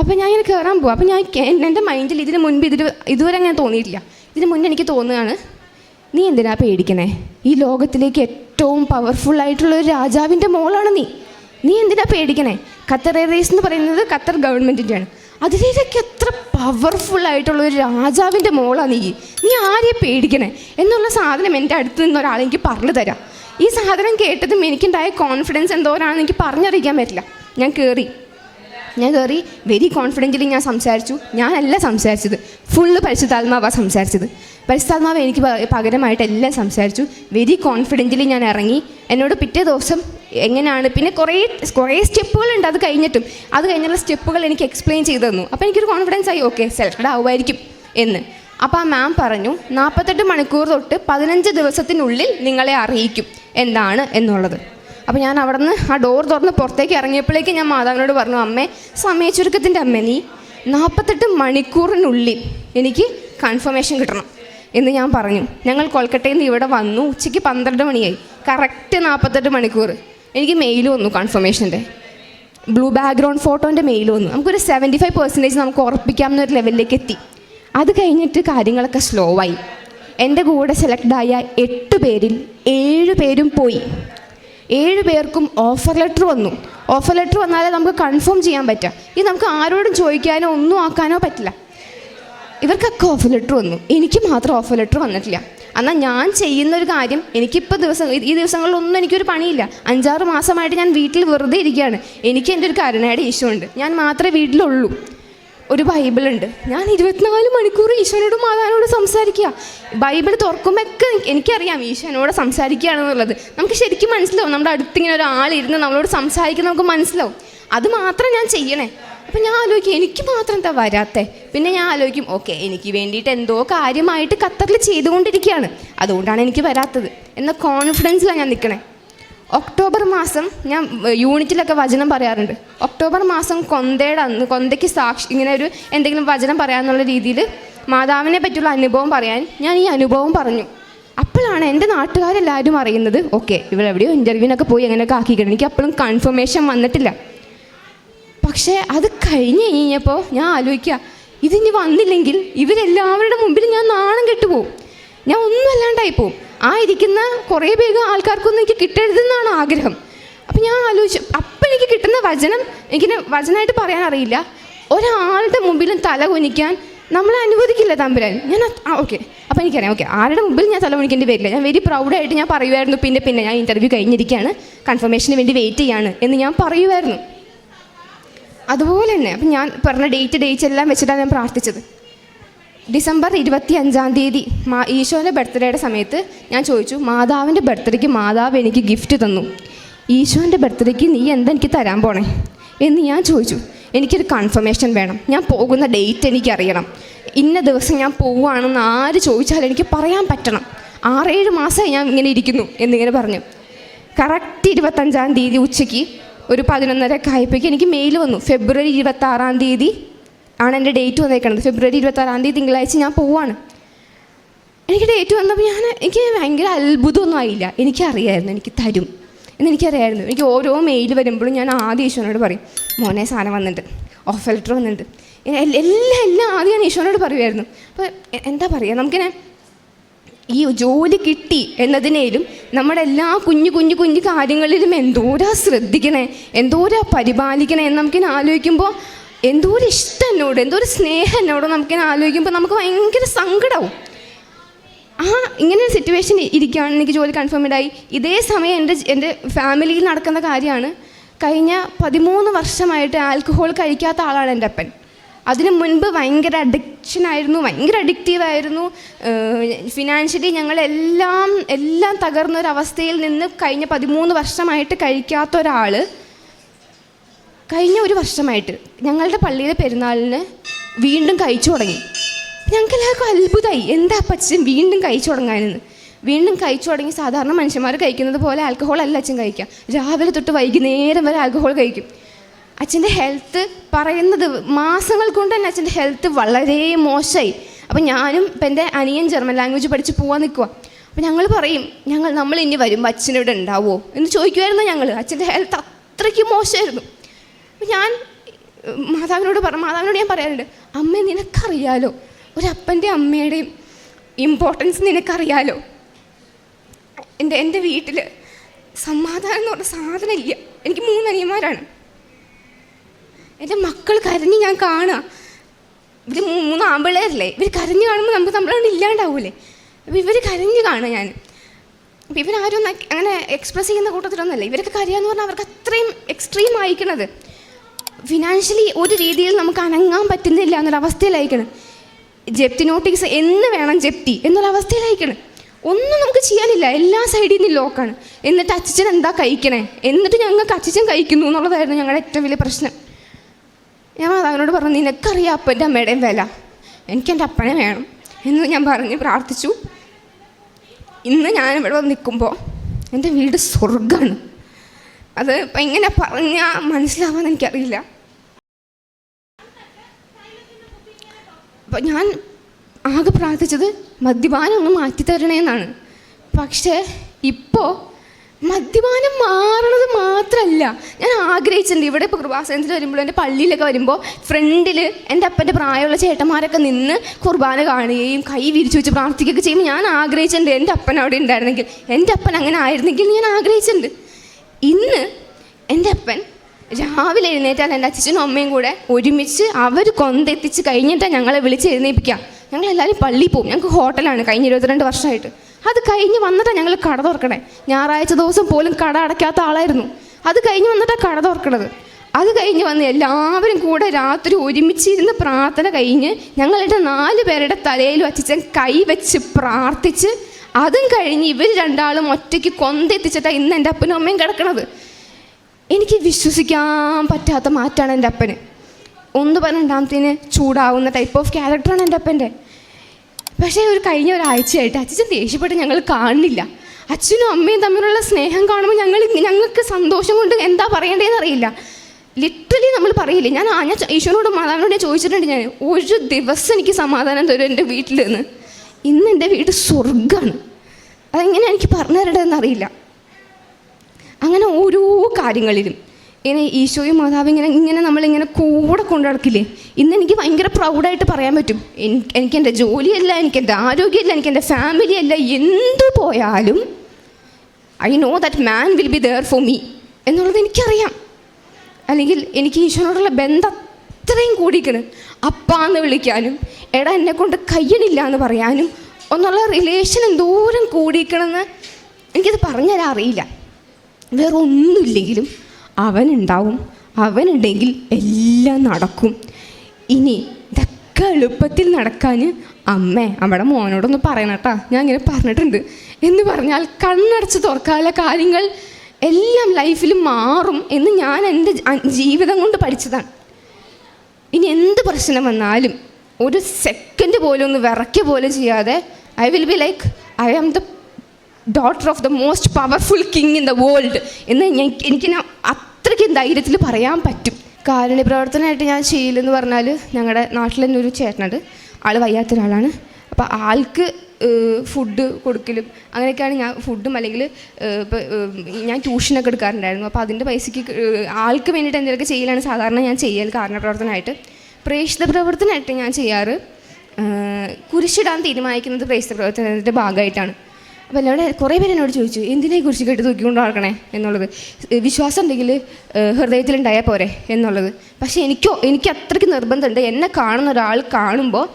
അപ്പോൾ ഞാൻ ഇങ്ങനെ കയറാൻ പോകും അപ്പോൾ ഞാൻ എന്റെ മൈൻഡിൽ ഇതിന് മുൻപ് ഇതിൽ ഇതുവരെ അങ്ങനെ തോന്നിയിട്ടില്ല. ഇതിന് മുന്നേ എനിക്ക് തോന്നുകയാണ് നീ എന്തിനാ പേടിക്കണേ ഈ ലോകത്തിലേക്ക് ഏറ്റവും പവർഫുൾ ആയിട്ടുള്ള ഒരു രാജാവിന്റെ മോളാണ് നീ. നീ എന്തിനാ പേടിക്കണേ ഖത്തർ എയർവേസ് എന്ന് പറയുന്നത് ഖത്തർ ഗവൺമെന്റിന്റെയാണ് അതിലേക്ക് എത്ര പവർഫുൾ ആയിട്ടുള്ള ഒരു രാജാവിന്റെ മോളാണ് നീ. നീ ആരെയും പേടിക്കണേ എന്നുള്ള സാധനം എന്റെ അടുത്ത് നിന്ന് ഒരാൾ എനിക്ക് പറഞ്ഞു തരാം. ഈ സാധനം കേട്ടതും എനിക്കുണ്ടായ കോൺഫിഡൻസ് എന്തോരാണെന്ന് എനിക്ക് പറഞ്ഞറിയിക്കാൻ പറ്റില്ല. ഞാൻ കയറി ഞാൻ കയറി വെരി കോൺഫിഡന്റലി ഞാൻ സംസാരിച്ചു. ഞാനല്ല സംസാരിച്ചത്. ഫുള്ള് പരിശുദ്ധാത്മാവാണ് സംസാരിച്ചത്. പരിശുദ്ധാത്മാവ് എനിക്ക് പകരമായിട്ട് എല്ലാം സംസാരിച്ചു. വെരി കോൺഫിഡന്റലി ഞാൻ ഇറങ്ങി. എന്നോട് പിറ്റേ ദിവസം എങ്ങനെയാണ്? പിന്നെ കുറേ കുറേ സ്റ്റെപ്പുകളുണ്ട് അത് കഴിഞ്ഞിട്ടും. അത് കഴിഞ്ഞുള്ള സ്റ്റെപ്പുകൾ എനിക്ക് എക്സ്പ്ലെയിൻ ചെയ്തു തന്നു. അപ്പോൾ എനിക്കൊരു കോൺഫിഡൻസ് ആയി. ഓക്കെ സെലക്റ്റഡ് ആവുമായിരിക്കും എന്ന്. അപ്പോൾ ആ മാം പറഞ്ഞു നാൽപ്പത്തെട്ട് മണിക്കൂർ തൊട്ട് പതിനഞ്ച് ദിവസത്തിനുള്ളിൽ നിങ്ങളെ അറിയിക്കും. എന്താണ്? എന്നുള്ളത്. അപ്പോൾ ഞാൻ അവിടെ നിന്ന് ആ ഡോർ തുറന്ന് പുറത്തേക്ക് ഇറങ്ങിയപ്പോഴേക്ക് ഞാൻ മാതാവിനോട് പറഞ്ഞു അമ്മേ സമയച്ചുരുക്കത്തിന്റെ അമ്മ നീ നാൽപ്പത്തെട്ട് മണിക്കൂറിനുള്ളിൽ എനിക്ക് കൺഫർമേഷൻ കിട്ടണം എന്ന് ഞാൻ പറഞ്ഞു. ഞങ്ങൾ കൊൽക്കട്ടയിൽ നിന്ന് ഇവിടെ വന്നു ഉച്ചയ്ക്ക് പന്ത്രണ്ട് മണിയായി. കറക്റ്റ് നാൽപ്പത്തെട്ട് മണിക്കൂർ. എനിക്ക് മെയിൽ വന്നു കൺഫർമേഷന്റെ ബ്ലൂ ബാക്ക്ഗ്രൗണ്ട് ഫോട്ടോന്റെ മെയിൽ വന്നു. നമുക്കൊരു സെവന്റി ഫൈവ് പെർസെന്റേജ് നമുക്ക് ഉറപ്പിക്കാം എന്നൊരു ലെവലിലേക്ക് എത്തി. അത് കഴിഞ്ഞിട്ട് കാര്യങ്ങളൊക്കെ സ്ലോ ആയി. എന്റെ കൂടെ സെലക്ട് ആയ എട്ട് പേരിൽ ഏഴ് പേരും പോയി. ഏഴ് പേർക്കും ഓഫർ ലെറ്റർ വന്നു. ഓഫർ ലെറ്റർ വന്നാലേ നമുക്ക് കൺഫേം ചെയ്യാൻ പറ്റുക. ഇത് നമുക്ക് ആരോടും ചോദിക്കാനോ ഒന്നും ആക്കാനോ പറ്റില്ല. ഇവർക്കൊക്കെ ഓഫർ ലെറ്റർ വന്നു. എനിക്ക് മാത്രം ഓഫർ ലെറ്റർ വന്നിട്ടില്ല. എന്നാൽ ഞാൻ ചെയ്യുന്ന ഒരു കാര്യം എനിക്കിപ്പോൾ ദിവസം ഈ ദിവസങ്ങളിലൊന്നും എനിക്കൊരു പണിയില്ല. അഞ്ചാറ് മാസമായിട്ട് ഞാൻ വീട്ടിൽ വെറുതെ ഇരിക്കുകയാണ്. എനിക്ക് എന്റെ ഒരു കരുണയുടെ ഉണ്ട്. ഞാൻ മാത്രമേ വീട്ടിലുള്ളൂ. ഒരു ബൈബിളുണ്ട് ഞാൻ ഇരുപത്തിനാല് മണിക്കൂർ ഈശോനോട് മാതാവിനോട് സംസാരിക്കുക. ബൈബിൾ തുറക്കുമ്പോഴൊക്കെ എനിക്കറിയാം ഈശോനോട് സംസാരിക്കുകയാണെന്നുള്ളത് നമുക്ക് ശരിക്കും മനസ്സിലാവും. നമ്മുടെ അടുത്തിങ്ങനെ ഒരാളിരുന്ന് നമ്മളോട് സംസാരിക്കുന്ന നമുക്ക് മനസ്സിലാവും. അത് മാത്രം ഞാൻ ചെയ്യണേ. അപ്പം ഞാൻ ആലോചിക്കും എനിക്ക് മാത്രം എന്താ വരാത്തേ? പിന്നെ ഞാൻ ആലോചിക്കും ഓക്കെ എനിക്ക് വേണ്ടിയിട്ട് എന്തോ കാര്യമായിട്ട് ഖത്തറിൽ ചെയ്തുകൊണ്ടിരിക്കുകയാണ്. അതുകൊണ്ടാണ് എനിക്ക് വരാത്തത്. എന്ന കോൺഫിഡൻസിലാണ് ഞാൻ നിൽക്കണേ ഒക്ടോബർ മാസം ഞാൻ യൂണിറ്റിലൊക്കെ വചനം പറയാറുണ്ട്. ഒക്ടോബർ മാസം കൊന്തയുടെ അന്ന് കൊന്തയ്ക്ക് സാക്ഷി ഇങ്ങനെ ഒരു എന്തെങ്കിലും വചനം പറയാമെന്നുള്ള രീതിയിൽ മാതാവിനെ പറ്റിയുള്ള അനുഭവം പറയാൻ ഞാൻ ഈ അനുഭവം പറഞ്ഞു. അപ്പോഴാണ് എന്റെ നാട്ടുകാരെല്ലാവരും അറിയുന്നത് ഓക്കെ ഇവളെവിടെയോ ഇന്റർവ്യൂവിനൊക്കെ പോയി അങ്ങനെയൊക്കെ ആക്കിക്കണം എനിക്ക് അപ്പോഴും കൺഫർമേഷൻ വന്നിട്ടില്ല. പക്ഷേ അത് കഴിഞ്ഞ് കഴിഞ്ഞപ്പോൾ ഞാൻ ആലോചിക്കുക ഇതിനി വന്നില്ലെങ്കിൽ ഇവരെല്ലാവരുടെ മുമ്പിൽ ഞാൻ നാണം കെട്ടുപോകും ഞാൻ ഒന്നും അല്ലാണ്ടായി പോവും ആ ഇരിക്കുന്ന കുറേ വേഗം ആൾക്കാർക്കൊന്നും എനിക്ക് കിട്ടരുതെന്നാണ് ആഗ്രഹം. അപ്പം ഞാൻ ആലോചിച്ചു അപ്പം എനിക്ക് കിട്ടുന്ന വചനം എനിക്ക് വചനമായിട്ട് പറയാൻ അറിയില്ല. ഒരാളുടെ മുമ്പിലും തല കുനിക്കാൻ നമ്മളെ അനുവദിക്കില്ല തമ്പുരാൻ. ഞാൻ ആ ഓക്കെ. അപ്പോൾ എനിക്കറിയാം ഓക്കെ. ആരുടെ മുമ്പിൽ ഞാൻ തല കുനിക്കേണ്ടി വരില്ല. ഞാൻ വെരി പ്രൗഡായിട്ട് ഞാൻ പറയുമായിരുന്നു. പിന്നെ പിന്നെ ഞാൻ ഇന്റർവ്യൂ കഴിഞ്ഞിരിക്കുകയാണ്. കൺഫർമേഷന് വേണ്ടി വെയിറ്റ് ചെയ്യാണ് എന്ന് ഞാൻ പറയുമായിരുന്നു. അതുപോലെ തന്നെ അപ്പം ഞാൻ പറഞ്ഞ ഡേറ്റ് ഡേറ്റ്സ് എല്ലാം വെച്ചിട്ടാണ് ഞാൻ പ്രാർത്ഥിച്ചത്. ഡിസംബർ ഇരുപത്തി അഞ്ചാം തീയതി മാ ഈശോന്റെ ബർത്ത്ഡേയുടെ സമയത്ത് ഞാൻ ചോദിച്ചു മാതാവിന്റെ ബർത്ത്ഡേക്ക് മാതാവ് എനിക്ക് ഗിഫ്റ്റ് തന്നു. ഈശോന്റെ ബർത്ത്ഡേക്ക് നീ എന്താ എനിക്ക് തരാൻ പോണേ? എന്ന് ഞാൻ ചോദിച്ചു. എനിക്കൊരു കൺഫർമേഷൻ വേണം. ഞാൻ പോകുന്ന ഡേറ്റ് എനിക്കറിയണം. ഇന്ന ദിവസം ഞാൻ പോവുകയാണെന്ന് ആര് ചോദിച്ചാലും എനിക്ക് പറയാൻ പറ്റണം. ആറേഴ് മാസമായി ഞാൻ ഇങ്ങനെ ഇരിക്കുന്നു എന്നിങ്ങനെ പറഞ്ഞു. കറക്റ്റ് ഇരുപത്തഞ്ചാം തീയതി ഉച്ചയ്ക്ക് ഒരു പതിനൊന്നര കായ്പയ്ക്ക് എനിക്ക് മെയിൽ വന്നു. ഫെബ്രുവരി ഇരുപത്താറാം തീയതി ആണ് എന്റെ ഡേറ്റ് വന്നേക്കണത്. ഫെബ്രുവരി ഇരുപത്താറാം തീയതി തിങ്കളാഴ്ച ഞാൻ പോവാണ്. എനിക്ക് ഡേറ്റ് വന്നപ്പോൾ ഞാൻ എനിക്ക് ഭയങ്കര അത്ഭുതമൊന്നും ആയില്ല. എനിക്കറിയായിരുന്നു എനിക്ക് തരും. എന്ന് എനിക്കറിയായിരുന്നു എനിക്ക് ഓരോ മെയിൽ വരുമ്പോഴും ഞാൻ ആദ്യം ഈശോനോട് പറയും മോനെ സാധനം വന്നിട്ടുണ്ട്. ഓഫ് ലെറ്റർ വന്നിട്ടുണ്ട്. എല്ലാം എല്ലാം ആദ്യം ഞാൻ ഈശോനോട് പറയുമായിരുന്നു. അപ്പോൾ എന്താ പറയുക നമുക്കിനെ ഈ ജോലി കിട്ടി എന്നതിനേലും നമ്മുടെ എല്ലാ കുഞ്ഞു കുഞ്ഞു കുഞ്ഞു കാര്യങ്ങളിലും എന്തോരാ ശ്രദ്ധിക്കണേ എന്തോരാ പരിപാലിക്കണേ എന്ന് നമുക്കിങ്ങനെ ആലോചിക്കുമ്പോൾ എന്തോരം ഇഷ്ടം എന്നോട് എന്തോ ഒരു സ്നേഹം എന്നോട് നമുക്കിങ്ങനെ ആലോചിക്കുമ്പോൾ നമുക്ക് ഭയങ്കര സങ്കടവും. ആ ഇങ്ങനെ ഒരു സിറ്റുവേഷൻ ഇരിക്കുകയാണ്. എനിക്ക് ജോലി കൺഫേംഡ് ആയി ഇതേ സമയം എന്റെ എന്റെ ഫാമിലിയിൽ നടക്കുന്ന കാര്യമാണ്. കഴിഞ്ഞ പതിമൂന്ന് വർഷമായിട്ട് ആൽക്കഹോൾ കഴിക്കാത്ത ആളാണ് എന്റെ അപ്പൻ. അതിനു മുൻപ് ഭയങ്കര അഡിക്ഷൻ ആയിരുന്നു ഭയങ്കര അഡിക്റ്റീവായിരുന്നു ഫിനാൻഷ്യലി ഞങ്ങളെല്ലാം എല്ലാം തകർന്നൊരവസ്ഥയിൽ ഒരു നിന്ന് കഴിഞ്ഞ പതിമൂന്ന് വർഷമായിട്ട് കഴിക്കാത്ത ഒരാൾ കഴിഞ്ഞ ഒരു വർഷമായിട്ട് ഞങ്ങളുടെ പള്ളിയിലെ പെരുന്നാളിന് വീണ്ടും കഴിച്ചു തുടങ്ങി. ഞങ്ങൾക്ക് എല്ലാവർക്കും അത്ഭുതമായി. എന്താ അപ്പച്ചൻ വീണ്ടും കഴിച്ചു തുടങ്ങാനെന്ന്? വീണ്ടും കഴിച്ചു തുടങ്ങി സാധാരണ മനുഷ്യന്മാർ കഴിക്കുന്നത് പോലെ ആൽക്കഹോൾ അല്ല അച്ഛൻ കഴിക്കുക. രാവിലെ തൊട്ട് വൈകുന്നേരം വരെ ആൽക്കഹോൾ കഴിക്കും. അച്ഛന്റെ ഹെൽത്ത് പറയുന്നത് മാസങ്ങൾ കൊണ്ട് തന്നെ അച്ഛന്റെ ഹെൽത്ത് വളരെ മോശമായി. അപ്പം ഞാനും ഇപ്പം എന്റെ അനിയൻ ജർമ്മൻ ലാംഗ്വേജ് പഠിച്ച് പോകാൻ നിൽക്കുക അപ്പം ഞങ്ങൾ പറയും ഞങ്ങൾ നമ്മൾ ഇനി വരുമ്പോൾ അച്ഛനിവിടെ ഉണ്ടാവുമോ? എന്ന് ചോദിക്കുമായിരുന്നു ഞങ്ങൾ. അച്ഛന്റെ ഹെൽത്ത് അത്രയ്ക്ക് മോശമായിരുന്നു. അപ്പം ഞാൻ മാതാവിനോട് പറ മാതാവിനോട് ഞാൻ പറയാറുണ്ട് അമ്മ നിനക്കറിയാലോ? ഒരപ്പന്റെ അമ്മയുടെയും ഇമ്പോർട്ടൻസ് നിനക്കറിയാലോ? എന്റെ എന്റെ വീട്ടിൽ സമാധാനം എന്ന് പറഞ്ഞ സാധനം ഇല്ല. എനിക്ക് മൂന്ന് അനിയന്മാരാണ്. എന്റെ മക്കൾ കരഞ്ഞ് ഞാൻ കാണുക. ഇവർ മൂന്ന് ആമ്പിള്ളേരല്ലേ? ഇവർ കരഞ്ഞ് കാണുമ്പോൾ നമുക്ക് നമ്മളോട് ഇല്ലാണ്ടാവൂലേ? അപ്പോൾ ഇവർ കരഞ്ഞ് കാണുക ഞാൻ. അപ്പോൾ ഇവരാരും അങ്ങനെ എക്സ്പ്രസ് ചെയ്യുന്ന കൂട്ടത്തിലൊന്നുമല്ല. ഇവരൊക്കെ കരയാന്ന് പറഞ്ഞാൽ അവർക്ക് അത്രയും എക്സ്ട്രീം ആയിക്കണത് ഫിനാൻഷ്യലി ഒരു രീതിയിൽ നമുക്ക് അനങ്ങാൻ പറ്റുന്നില്ല എന്നൊരവസ്ഥയിലായിരിക്കണം. ജപ്തി നോട്ടീസ് എന്ന് വേണം ജപ്തി എന്നൊരവസ്ഥയിലായിരിക്കണം. ഒന്നും നമുക്ക് ചെയ്യാനില്ല. എല്ലാ സൈഡിൽ നിന്നും ലോക്കാണ് എന്നിട്ട് അച്ഛൻ എന്താ കഴിക്കണേ? എന്നിട്ട് ഞങ്ങൾക്ക് അച്ഛൻ കഴിക്കുന്നു എന്നുള്ളതായിരുന്നു ഞങ്ങളുടെ ഏറ്റവും വലിയ പ്രശ്നം. ഞാൻ മാതാവിനോട് പറഞ്ഞു നിനക്കറിയാം അപ്പന്റെ അമ്മയുടെയും വില. എനിക്ക് എന്റെ അപ്പനെ വേണം. എന്ന് ഞാൻ പറഞ്ഞ് പ്രാർത്ഥിച്ചു. ഇന്ന് ഞാൻ ഇവിടെ വന്ന് നിൽക്കുമ്പോൾ എന്റെ വീട് സ്വർഗമാണ് അത് എങ്ങനെ പറഞ്ഞാൽ മനസ്സിലാവാൻ എനിക്കറിയില്ല. അപ്പം ഞാൻ ആകെ പ്രാർത്ഥിച്ചത് മദ്യപാനം ഒന്ന് മാറ്റി മാറ്റിത്തരണേന്നാണ് പക്ഷേ ഇപ്പോൾ മദ്യപാനം മാറണത് മാത്രമല്ല ഞാൻ ആഗ്രഹിച്ചിട്ടുണ്ട്. ഇവിടെ ഇപ്പോൾ കൃപാസനത്തിൽ വരുമ്പോൾ എന്റെ പള്ളിയിലൊക്കെ വരുമ്പോൾ ഫ്രണ്ടിൽ എന്റെ അപ്പന്റെ പ്രായമുള്ള ചേട്ടന്മാരൊക്കെ നിന്ന് കുർബാന കാണുകയും കൈ വിരിച്ചു വെച്ച് പ്രാർത്ഥിക്കുകയൊക്കെ ചെയ്യുമ്പോൾ ഞാൻ ആഗ്രഹിച്ചിട്ടുണ്ട് എന്റെ അപ്പൻ അവിടെ ഉണ്ടായിരുന്നെങ്കിൽ. എന്റെ അപ്പൻ അങ്ങനെ ആയിരുന്നെങ്കിൽ ഞാൻ ആഗ്രഹിച്ചിട്ടുണ്ട്. ഇന്ന് എന്റെ അപ്പൻ രാവിലെ എഴുന്നേറ്റാൽ എന്റെ അച്ഛനും അമ്മയും കൂടെ ഒരുമിച്ച് അവർ കൊന്തെത്തിച്ച് കഴിഞ്ഞിട്ടാണ് ഞങ്ങളെ വിളിച്ച് എഴുന്നേൽപ്പിക്കുക. ഞങ്ങൾ എല്ലാവരും പള്ളിയിൽ പോകും ഞങ്ങൾക്ക് ഹോട്ടലാണ് കഴിഞ്ഞ ഇരുപത്തിരണ്ട് വർഷമായിട്ട്. അത് കഴിഞ്ഞ് വന്നിട്ടാണ് ഞങ്ങൾ കട തുറക്കണേ. ഞായറാഴ്ച ദിവസം പോലും കട അടയ്ക്കാത്ത ആളായിരുന്നു. അത് കഴിഞ്ഞ് വന്നിട്ടാണ് കട തുറക്കണത്. അത് കഴിഞ്ഞ് വന്ന് എല്ലാവരും കൂടെ രാത്രി ഒരുമിച്ചിരുന്ന് പ്രാർത്ഥന കഴിഞ്ഞ് ഞങ്ങളുടെ നാല് പേരുടെ തലയിൽ വച്ചിച്ച് കൈ വെച്ച് പ്രാർത്ഥിച്ച് അതും കഴിഞ്ഞ് ഇവർ രണ്ടാളും ഒറ്റയ്ക്ക് കൊന്തെത്തിച്ചിട്ടാണ് ഇന്ന് എന്റെ അപ്പനും അമ്മയും കിടക്കണത്. എനിക്ക് വിശ്വസിക്കാൻ പറ്റാത്ത മാറ്റാണ് എന്റെ അപ്പന്. ഒന്ന് പറഞ്ഞ രണ്ടാമത്തേന് ചൂടാവുന്ന ടൈപ്പ് ഓഫ് ക്യാരക്ടറാണ് എന്റെ അപ്പന്റെ. പക്ഷേ ഒരു കഴിഞ്ഞ ഒരാഴ്ചയായിട്ട് അച്ഛൻ ദേഷ്യപ്പെട്ട് ഞങ്ങൾ കാണുന്നില്ല. അച്ഛനും അമ്മയും തമ്മിലുള്ള സ്നേഹം കാണുമ്പോൾ ഞങ്ങൾ ഞങ്ങൾക്ക് സന്തോഷം കൊണ്ട് എന്താ പറയേണ്ടതെന്ന് അറിയില്ല. ലിറ്ററലി നമ്മൾ പറയില്ലേ? ഞാൻ ഞാൻ ഈശോനോടും മാതാവിനോട് ചോദിച്ചിട്ടുണ്ട് ഞാൻ. ഒരു ദിവസം എനിക്ക് സമാധാനം തരും എന്റെ വീട്ടിൽ നിന്ന്. ഇന്ന് എന്റെ വീട് സ്വർഗമാണ് അതെങ്ങനെ എനിക്ക് പറഞ്ഞു തരേണ്ടതെന്ന് അറിയില്ല. അങ്ങനെ ഓരോ കാര്യങ്ങളിലും ഇങ്ങനെ ഈശോയും മാതാവും ഇങ്ങനെ ഇങ്ങനെ നമ്മളിങ്ങനെ കൂടെ കൊണ്ടു നടക്കില്ലേ? ഇന്ന് എനിക്ക് ഭയങ്കര പ്രൗഡായിട്ട് പറയാൻ പറ്റും. എനിക്ക് എന്റെ ജോലിയല്ല എനിക്ക് എന്റെ ആരോഗ്യമല്ല എനിക്ക് എന്റെ ഫാമിലി അല്ല എന്തു പോയാലും I know that man will be there for me എന്നുള്ളത് എനിക്കറിയാം. അല്ലെങ്കിൽ എനിക്ക് ഈശോനോടുള്ള ബന്ധം അത്രയും കൂടിക്കണ് അപ്പാന്ന് വിളിക്കാനും എടാ എന്നെ കൊണ്ട് കയ്യണില്ല എന്ന് പറയാനും ഒന്നുള്ള റിലേഷൻ എന്തോരം കൂടിക്കണമെന്ന് എനിക്കത് പറഞ്ഞുതരാൻ അറിയില്ല. വേറെ ഒന്നുമില്ലെങ്കിലും അവനുണ്ടാവും അവനുണ്ടെങ്കിൽ എല്ലാം നടക്കും. ഇനി ഇതൊക്കെ എളുപ്പത്തിൽ നടക്കാൻ അമ്മേ നമ്മുടെ മോനോടൊന്ന് പറയണം കേട്ടാ. ഞാൻ ഇങ്ങനെ പറഞ്ഞിട്ടുണ്ട്. എന്ന് പറഞ്ഞാൽ കണ്ണടച്ച് തുറക്കാനുള്ള കാര്യങ്ങൾ എല്ലാം ലൈഫിൽ മാറും എന്ന് ഞാൻ എന്റെ ജീവിതം കൊണ്ട് പഠിച്ചതാണ്. ഇനി എന്ത് പ്രശ്നം വന്നാലും ഒരു സെക്കൻഡ് പോലും ഒന്ന് വിറയ്ക്ക പോലും ചെയ്യാതെ I will be like I am the daughter of the most powerful king in the world എന്ന് ഞാൻ എനിക്ക് ഞാൻ അത്രയ്ക്കും ധൈര്യത്തിൽ പറയാൻ പറ്റും. കാരുണ്യ പ്രവർത്തനമായിട്ട് ഞാൻ ചെയ്യില്ലെന്ന് പറഞ്ഞാൽ ഞങ്ങളുടെ നാട്ടിൽ തന്നെ ഒരു ചേട്ടനുണ്ട്. ആൾ വയ്യാത്ത ഒരാളാണ് അപ്പോൾ ആൾക്ക് ഫുഡ് കൊടുക്കലും അങ്ങനെയൊക്കെയാണ് ഞാൻ ഫുഡും അല്ലെങ്കിൽ ഇപ്പോൾ ഞാൻ ട്യൂഷനൊക്കെ എടുക്കാറുണ്ടായിരുന്നു. അപ്പോൾ അതിന്റെ പൈസയ്ക്ക് ആൾക്ക് വേണ്ടിയിട്ട് എന്തെങ്കിലും ചെയ്യലാണ് സാധാരണ ഞാൻ ചെയ്യൽ കാരണപ്രവർത്തനമായിട്ട്. പ്രേക്ഷിത പ്രവർത്തനമായിട്ട് ഞാൻ ചെയ്യാറ്. കുരിശിടാൻ തീരുമാനിക്കുന്നത് പ്രേക്ഷിത പ്രവർത്തനത്തിന്റെ ഭാഗമായിട്ടാണ്. അപ്പോൾ എല്ലാവരും കുറേ പേര് എന്നോട് ചോദിച്ചു എന്തിനെ കുറിച്ച് കെട്ടി തൂക്കിക്കൊണ്ട് നടക്കണേ? എന്നുള്ളത്. വിശ്വാസം ഉണ്ടെങ്കിൽ ഹൃദയത്തിലുണ്ടായാൽ പോരെ എന്നുള്ളത്. പക്ഷേ എനിക്കോ എനിക്ക് അത്രയ്ക്ക് നിർബന്ധമുണ്ട്. എന്നെ കാണുന്ന ഒരാൾ കാണുമ്പോൾ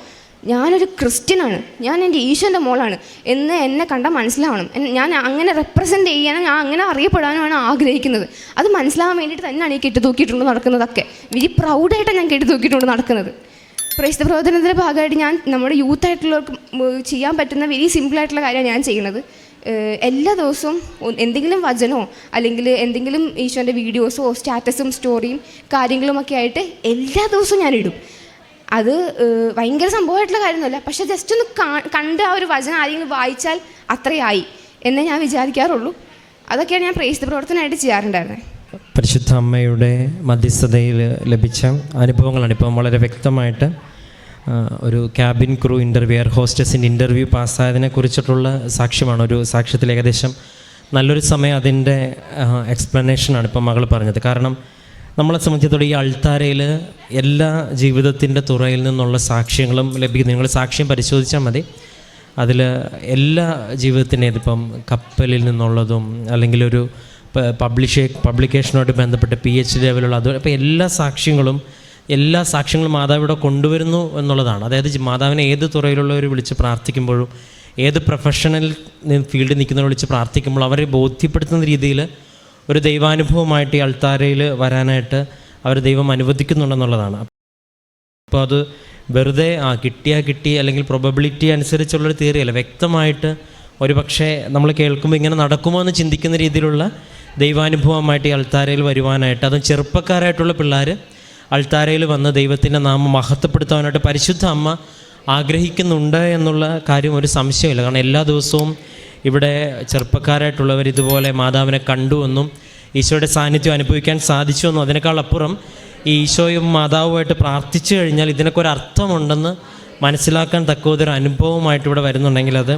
ഞാനൊരു ക്രിസ്ത്യനാണ്. ഞാൻ എന്റെ ഈശോന്റെ മോളാണ്. എന്ന് എന്നെ കണ്ടാൽ മനസ്സിലാവണം. ഞാൻ അങ്ങനെ റെപ്രസെന്റ് ചെയ്യാനും ഞാൻ അങ്ങനെ അറിയപ്പെടാനുമാണ് ആഗ്രഹിക്കുന്നത്. അത് മനസ്സിലാവാൻ വേണ്ടിയിട്ട് തന്നെയാണ് ഈ കെട്ടി തൂക്കിയിട്ടുണ്ട് നടക്കുന്നതൊക്കെ. വെരി പ്രൗഡായിട്ടാണ് ഞാൻ കെട്ടി തൂക്കിയിട്ടുണ്ട് നടക്കുന്നത്. പ്രേക്ഷിത പ്രവർത്തനത്തിന്റെ ഭാഗമായിട്ട് ഞാൻ നമ്മുടെ യൂത്ത് ആയിട്ടുള്ളവർക്ക് ചെയ്യാൻ പറ്റുന്ന വെരി സിമ്പിളായിട്ടുള്ള കാര്യമാണ് ഞാൻ ചെയ്യുന്നത്. എല്ലാ ദിവസവും എന്തെങ്കിലും വചനമോ അല്ലെങ്കിൽ എന്തെങ്കിലും ഈശോന്റെ വീഡിയോസോ സ്റ്റാറ്റസും സ്റ്റോറിയും കാര്യങ്ങളുമൊക്കെ ആയിട്ട് എല്ലാ ദിവസവും ഞാനിടും അത് ഭയങ്കര സംഭവമായിട്ടുള്ള കാര്യമൊന്നുമല്ല. പക്ഷെ ജസ്റ്റ് ഒന്ന് കണ്ട് ആ ഒരു വചനം ആരെങ്കിലും വായിച്ചാൽ അത്രയായി എന്നേ ഞാൻ വിചാരിക്കാറുള്ളൂ. അതൊക്കെയാണ് ഞാൻ പ്രേക്ഷിത പ്രവർത്തനമായിട്ട് ചെയ്യാറുണ്ടായിരുന്നത് പരിശുദ്ധ അമ്മയുടെ മധ്യസ്ഥതയിൽ ലഭിച്ച അനുഭവങ്ങളാണ്. ഇപ്പം വളരെ വ്യക്തമായിട്ട് ഒരു ക്യാബിൻ ക്രൂ ഇന്റർവ്യൂ എയർ ഹോസ്റ്റസിന്റെ ഇന്റർവ്യൂ പാസ്സായതിനെ കുറിച്ചിട്ടുള്ള സാക്ഷ്യമാണ്. ഒരു സാക്ഷ്യത്തിൽ ഏകദേശം നല്ലൊരു സമയം അതിന്റെ എക്സ്പ്ലനേഷനാണ് ഇപ്പം മകൾ പറഞ്ഞത്. കാരണം നമ്മളെ സംബന്ധിച്ചിടത്തോളം ഈ അൾത്താരയിൽ എല്ലാ ജീവിതത്തിന്റെ തുറയിൽ നിന്നുള്ള സാക്ഷ്യങ്ങളും ലഭിക്കുന്നു. നിങ്ങൾ സാക്ഷ്യം പരിശോധിച്ചാൽ മതി. അതിൽ എല്ലാ ജീവിതത്തിന്റെ ഇതിപ്പം കപ്പലിൽ നിന്നുള്ളതും അല്ലെങ്കിൽ ഒരു പബ്ലിഷ് പബ്ലിക്കേഷനുമായിട്ട് ബന്ധപ്പെട്ട് പി എച്ച് ലെവലുള്ള അത് അപ്പോൾ എല്ലാ സാക്ഷ്യങ്ങളും എല്ലാ സാക്ഷ്യങ്ങളും മാതാവിടെ കൊണ്ടുവരുന്നു എന്നുള്ളതാണ്. അതായത് മാതാവിനെ ഏത് തുറയിലുള്ളവർ വിളിച്ച് പ്രാർത്ഥിക്കുമ്പോഴും ഏത് പ്രൊഫഷണൽ ഫീൽഡിൽ നിൽക്കുന്നവർ വിളിച്ച് പ്രാർത്ഥിക്കുമ്പോൾ അവരെ ബോധ്യപ്പെടുത്തുന്ന രീതിയിൽ ഒരു ദൈവാനുഭവമായിട്ട് ഈ അൾത്താരയിൽ വരാനായിട്ട് അവർ ദൈവം അനുവദിക്കുന്നുണ്ടെന്നുള്ളതാണ്. അപ്പോൾ അത് വെറുതെ ആ കിട്ടിയാൽ കിട്ടി അല്ലെങ്കിൽ പ്രൊബബിലിറ്റി അനുസരിച്ചുള്ളൊരു തിയറിയല്ല വ്യക്തമായിട്ട് ഒരു പക്ഷേ നമ്മൾ കേൾക്കുമ്പോൾ ഇങ്ങനെ നടക്കുമോ എന്ന് ചിന്തിക്കുന്ന രീതിയിലുള്ള ദൈവാനുഭവമായിട്ട് ഈ അൾത്താരയിൽ വരുവാനായിട്ട് അതും ചെറുപ്പക്കാരായിട്ടുള്ള പിള്ളേർ അൾത്താരയിൽ വന്ന് ദൈവത്തിന്റെ നാമം മഹത്വപ്പെടുത്താനായിട്ട് പരിശുദ്ധ അമ്മ ആഗ്രഹിക്കുന്നുണ്ട് എന്നുള്ള കാര്യം ഒരു സംശയമില്ല. കാരണം എല്ലാ ദിവസവും ഇവിടെ ചെറുപ്പക്കാരായിട്ടുള്ളവർ ഇതുപോലെ മാതാവിനെ കണ്ടുവെന്നും ഈശോയുടെ സാന്നിധ്യം അനുഭവിക്കാൻ സാധിച്ചു എന്നും അതിനേക്കാൾ അപ്പുറം ഈ ഈശോയും മാതാവുമായിട്ട് പ്രാർത്ഥിച്ചു കഴിഞ്ഞാൽ ഇതിനൊക്കെ ഒരു അർത്ഥമുണ്ടെന്ന് മനസ്സിലാക്കാൻ തക്കതൊരു അനുഭവമായിട്ട് ഇവിടെ വരുന്നുണ്ടെങ്കിൽ അത്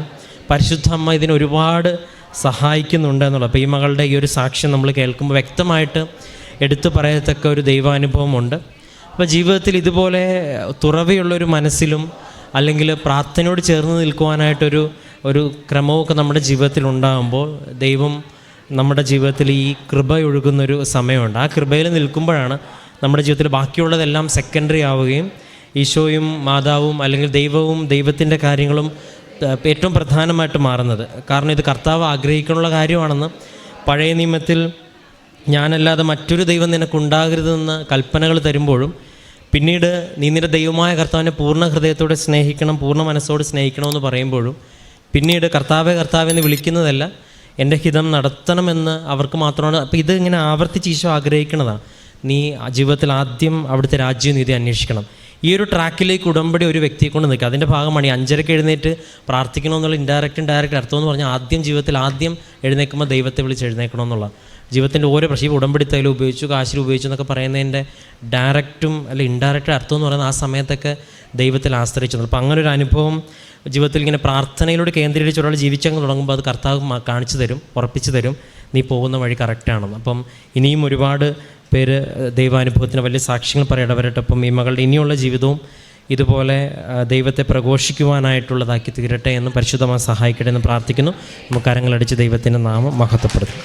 പരിശുദ്ധ അമ്മ ഇതിന് ഒരുപാട് സഹായിക്കുന്നുണ്ട് എന്നുള്ളത്. അപ്പോൾ ഈ മകളുടെ ഈ ഒരു സാക്ഷ്യം നമ്മൾ കേൾക്കുമ്പോൾ വ്യക്തമായിട്ട് എടുത്തു പറയത്തക്ക ഒരു ദൈവാനുഭവമുണ്ട്. അപ്പോൾ ജീവിതത്തിൽ ഇതുപോലെ തുറവിയുള്ളൊരു മനസ്സിലും അല്ലെങ്കിൽ പ്രാർത്ഥനയോട് ചേർന്ന് നിൽക്കുവാനായിട്ടൊരു ഒരു ക്രമമൊക്കെ നമ്മുടെ ജീവിതത്തിൽ ഉണ്ടാകുമ്പോൾ ദൈവം നമ്മുടെ ജീവിതത്തിൽ ഈ കൃപ ഒഴുകുന്നൊരു സമയമുണ്ട്. ആ കൃപയിൽ നിൽക്കുമ്പോഴാണ് നമ്മുടെ ജീവിതത്തിൽ ബാക്കിയുള്ളതെല്ലാം സെക്കൻഡറി ആവുകയും ഈശോയും മാതാവും അല്ലെങ്കിൽ ദൈവവും ദൈവത്തിന്റെ കാര്യങ്ങളും ഏറ്റവും പ്രധാനമായിട്ട് മാറുന്നത്. കാരണം ഇത് കർത്താവ് ആഗ്രഹിക്കാനുള്ള കാര്യമാണെന്ന് പഴയ നിയമത്തിൽ ഞാനല്ലാതെ മറ്റൊരു ദൈവം നിനക്കുണ്ടാകരുതെന്ന് കൽപ്പനകൾ തരുമ്പോഴും പിന്നീട് നീ നിന്റെ ദൈവമായ കർത്താവിനെ പൂർണ ഹൃദയത്തോടെ സ്നേഹിക്കണം പൂർണ മനസ്സോടെ സ്നേഹിക്കണമെന്ന് പറയുമ്പോഴും പിന്നീട് കർത്താവെ കർത്താവെ എന്ന് വിളിക്കുന്നതല്ല എന്റെ ഹിതം നടത്തണമെന്ന് അവർക്ക് മാത്രമാണ്. അപ്പോൾ ഇത് ഇങ്ങനെ ആവർത്തിച്ച് ഈശോ ആഗ്രഹിക്കുന്നതാണ്. നീ ജീവിതത്തിൽ ആദ്യം അവിടുത്തെ രാജ്യനീതി അന്വേഷിക്കണം. ഈ ഒരു ട്രാക്കിലേക്ക് ഉടമ്പടി ഒരു വ്യക്തിയെ കൊണ്ട് നിൽക്കുക. അതിന്റെ ഭാഗമാണ് ഈ അഞ്ചരക്ക് എഴുന്നേറ്റ് പ്രാർത്ഥിക്കണമെന്നുള്ള ഇൻഡയറക്റ്റ് ഇൻഡയറക്റ്റ് അർത്ഥം എന്ന് പറഞ്ഞാൽ ആദ്യം ജീവിതത്തിൽ ആദ്യം എഴുന്നേൽക്കുമ്പോൾ ദൈവത്തെ വിളിച്ച് എഴുന്നേക്കണമെന്നുള്ള ജീവിതത്തിന്റെ ഓരോ പ്രശ്നം ഉടമ്പടി തൈലം ഉപയോഗിച്ചു കാശിൽ ഉപയോഗിച്ചു എന്നൊക്കെ പറയുന്നതിന്റെ ഡയറക്റ്റും അല്ല ഇൻഡയറക്റ്റ് അർത്ഥം എന്ന് പറയുന്നത് ആ സമയത്തൊക്കെ ദൈവത്തിൽ ആശ്രയിച്ചു അപ്പോൾ അങ്ങനെ ഒരു അനുഭവം ജീവിതത്തിൽ ഇങ്ങനെ പ്രാർത്ഥനയിലൂടെ കേന്ദ്രീകരിച്ച് ഒരാൾ ജീവിച്ചങ്ങ് തുടങ്ങുമ്പോൾ അത് കർത്താവ് കാണിച്ചു തരും ഉറപ്പിച്ചു തരും. നീ പോകുന്ന വഴി കറക്റ്റാണെന്ന് അപ്പം ഇനിയും ഒരുപാട് പേര് ദൈവാനുഭവത്തിന് വലിയ സാക്ഷ്യങ്ങൾ പറയേണ്ടവരട്ടെ അപ്പം ഈ മകളുടെ ഇനിയുള്ള ജീവിതവും ഇതുപോലെ ദൈവത്തെ പ്രഘോഷിക്കുവാനായിട്ടുള്ളതാക്കി തീരട്ടെ എന്ന് പരിശുദ്ധമായി സഹായിക്കട്ടെ എന്ന് പ്രാർത്ഥിക്കുന്നു. നമുക്ക് കരങ്ങളടിച്ച് ദൈവത്തിന്റെ നാമം മഹത്വപ്പെടുത്തും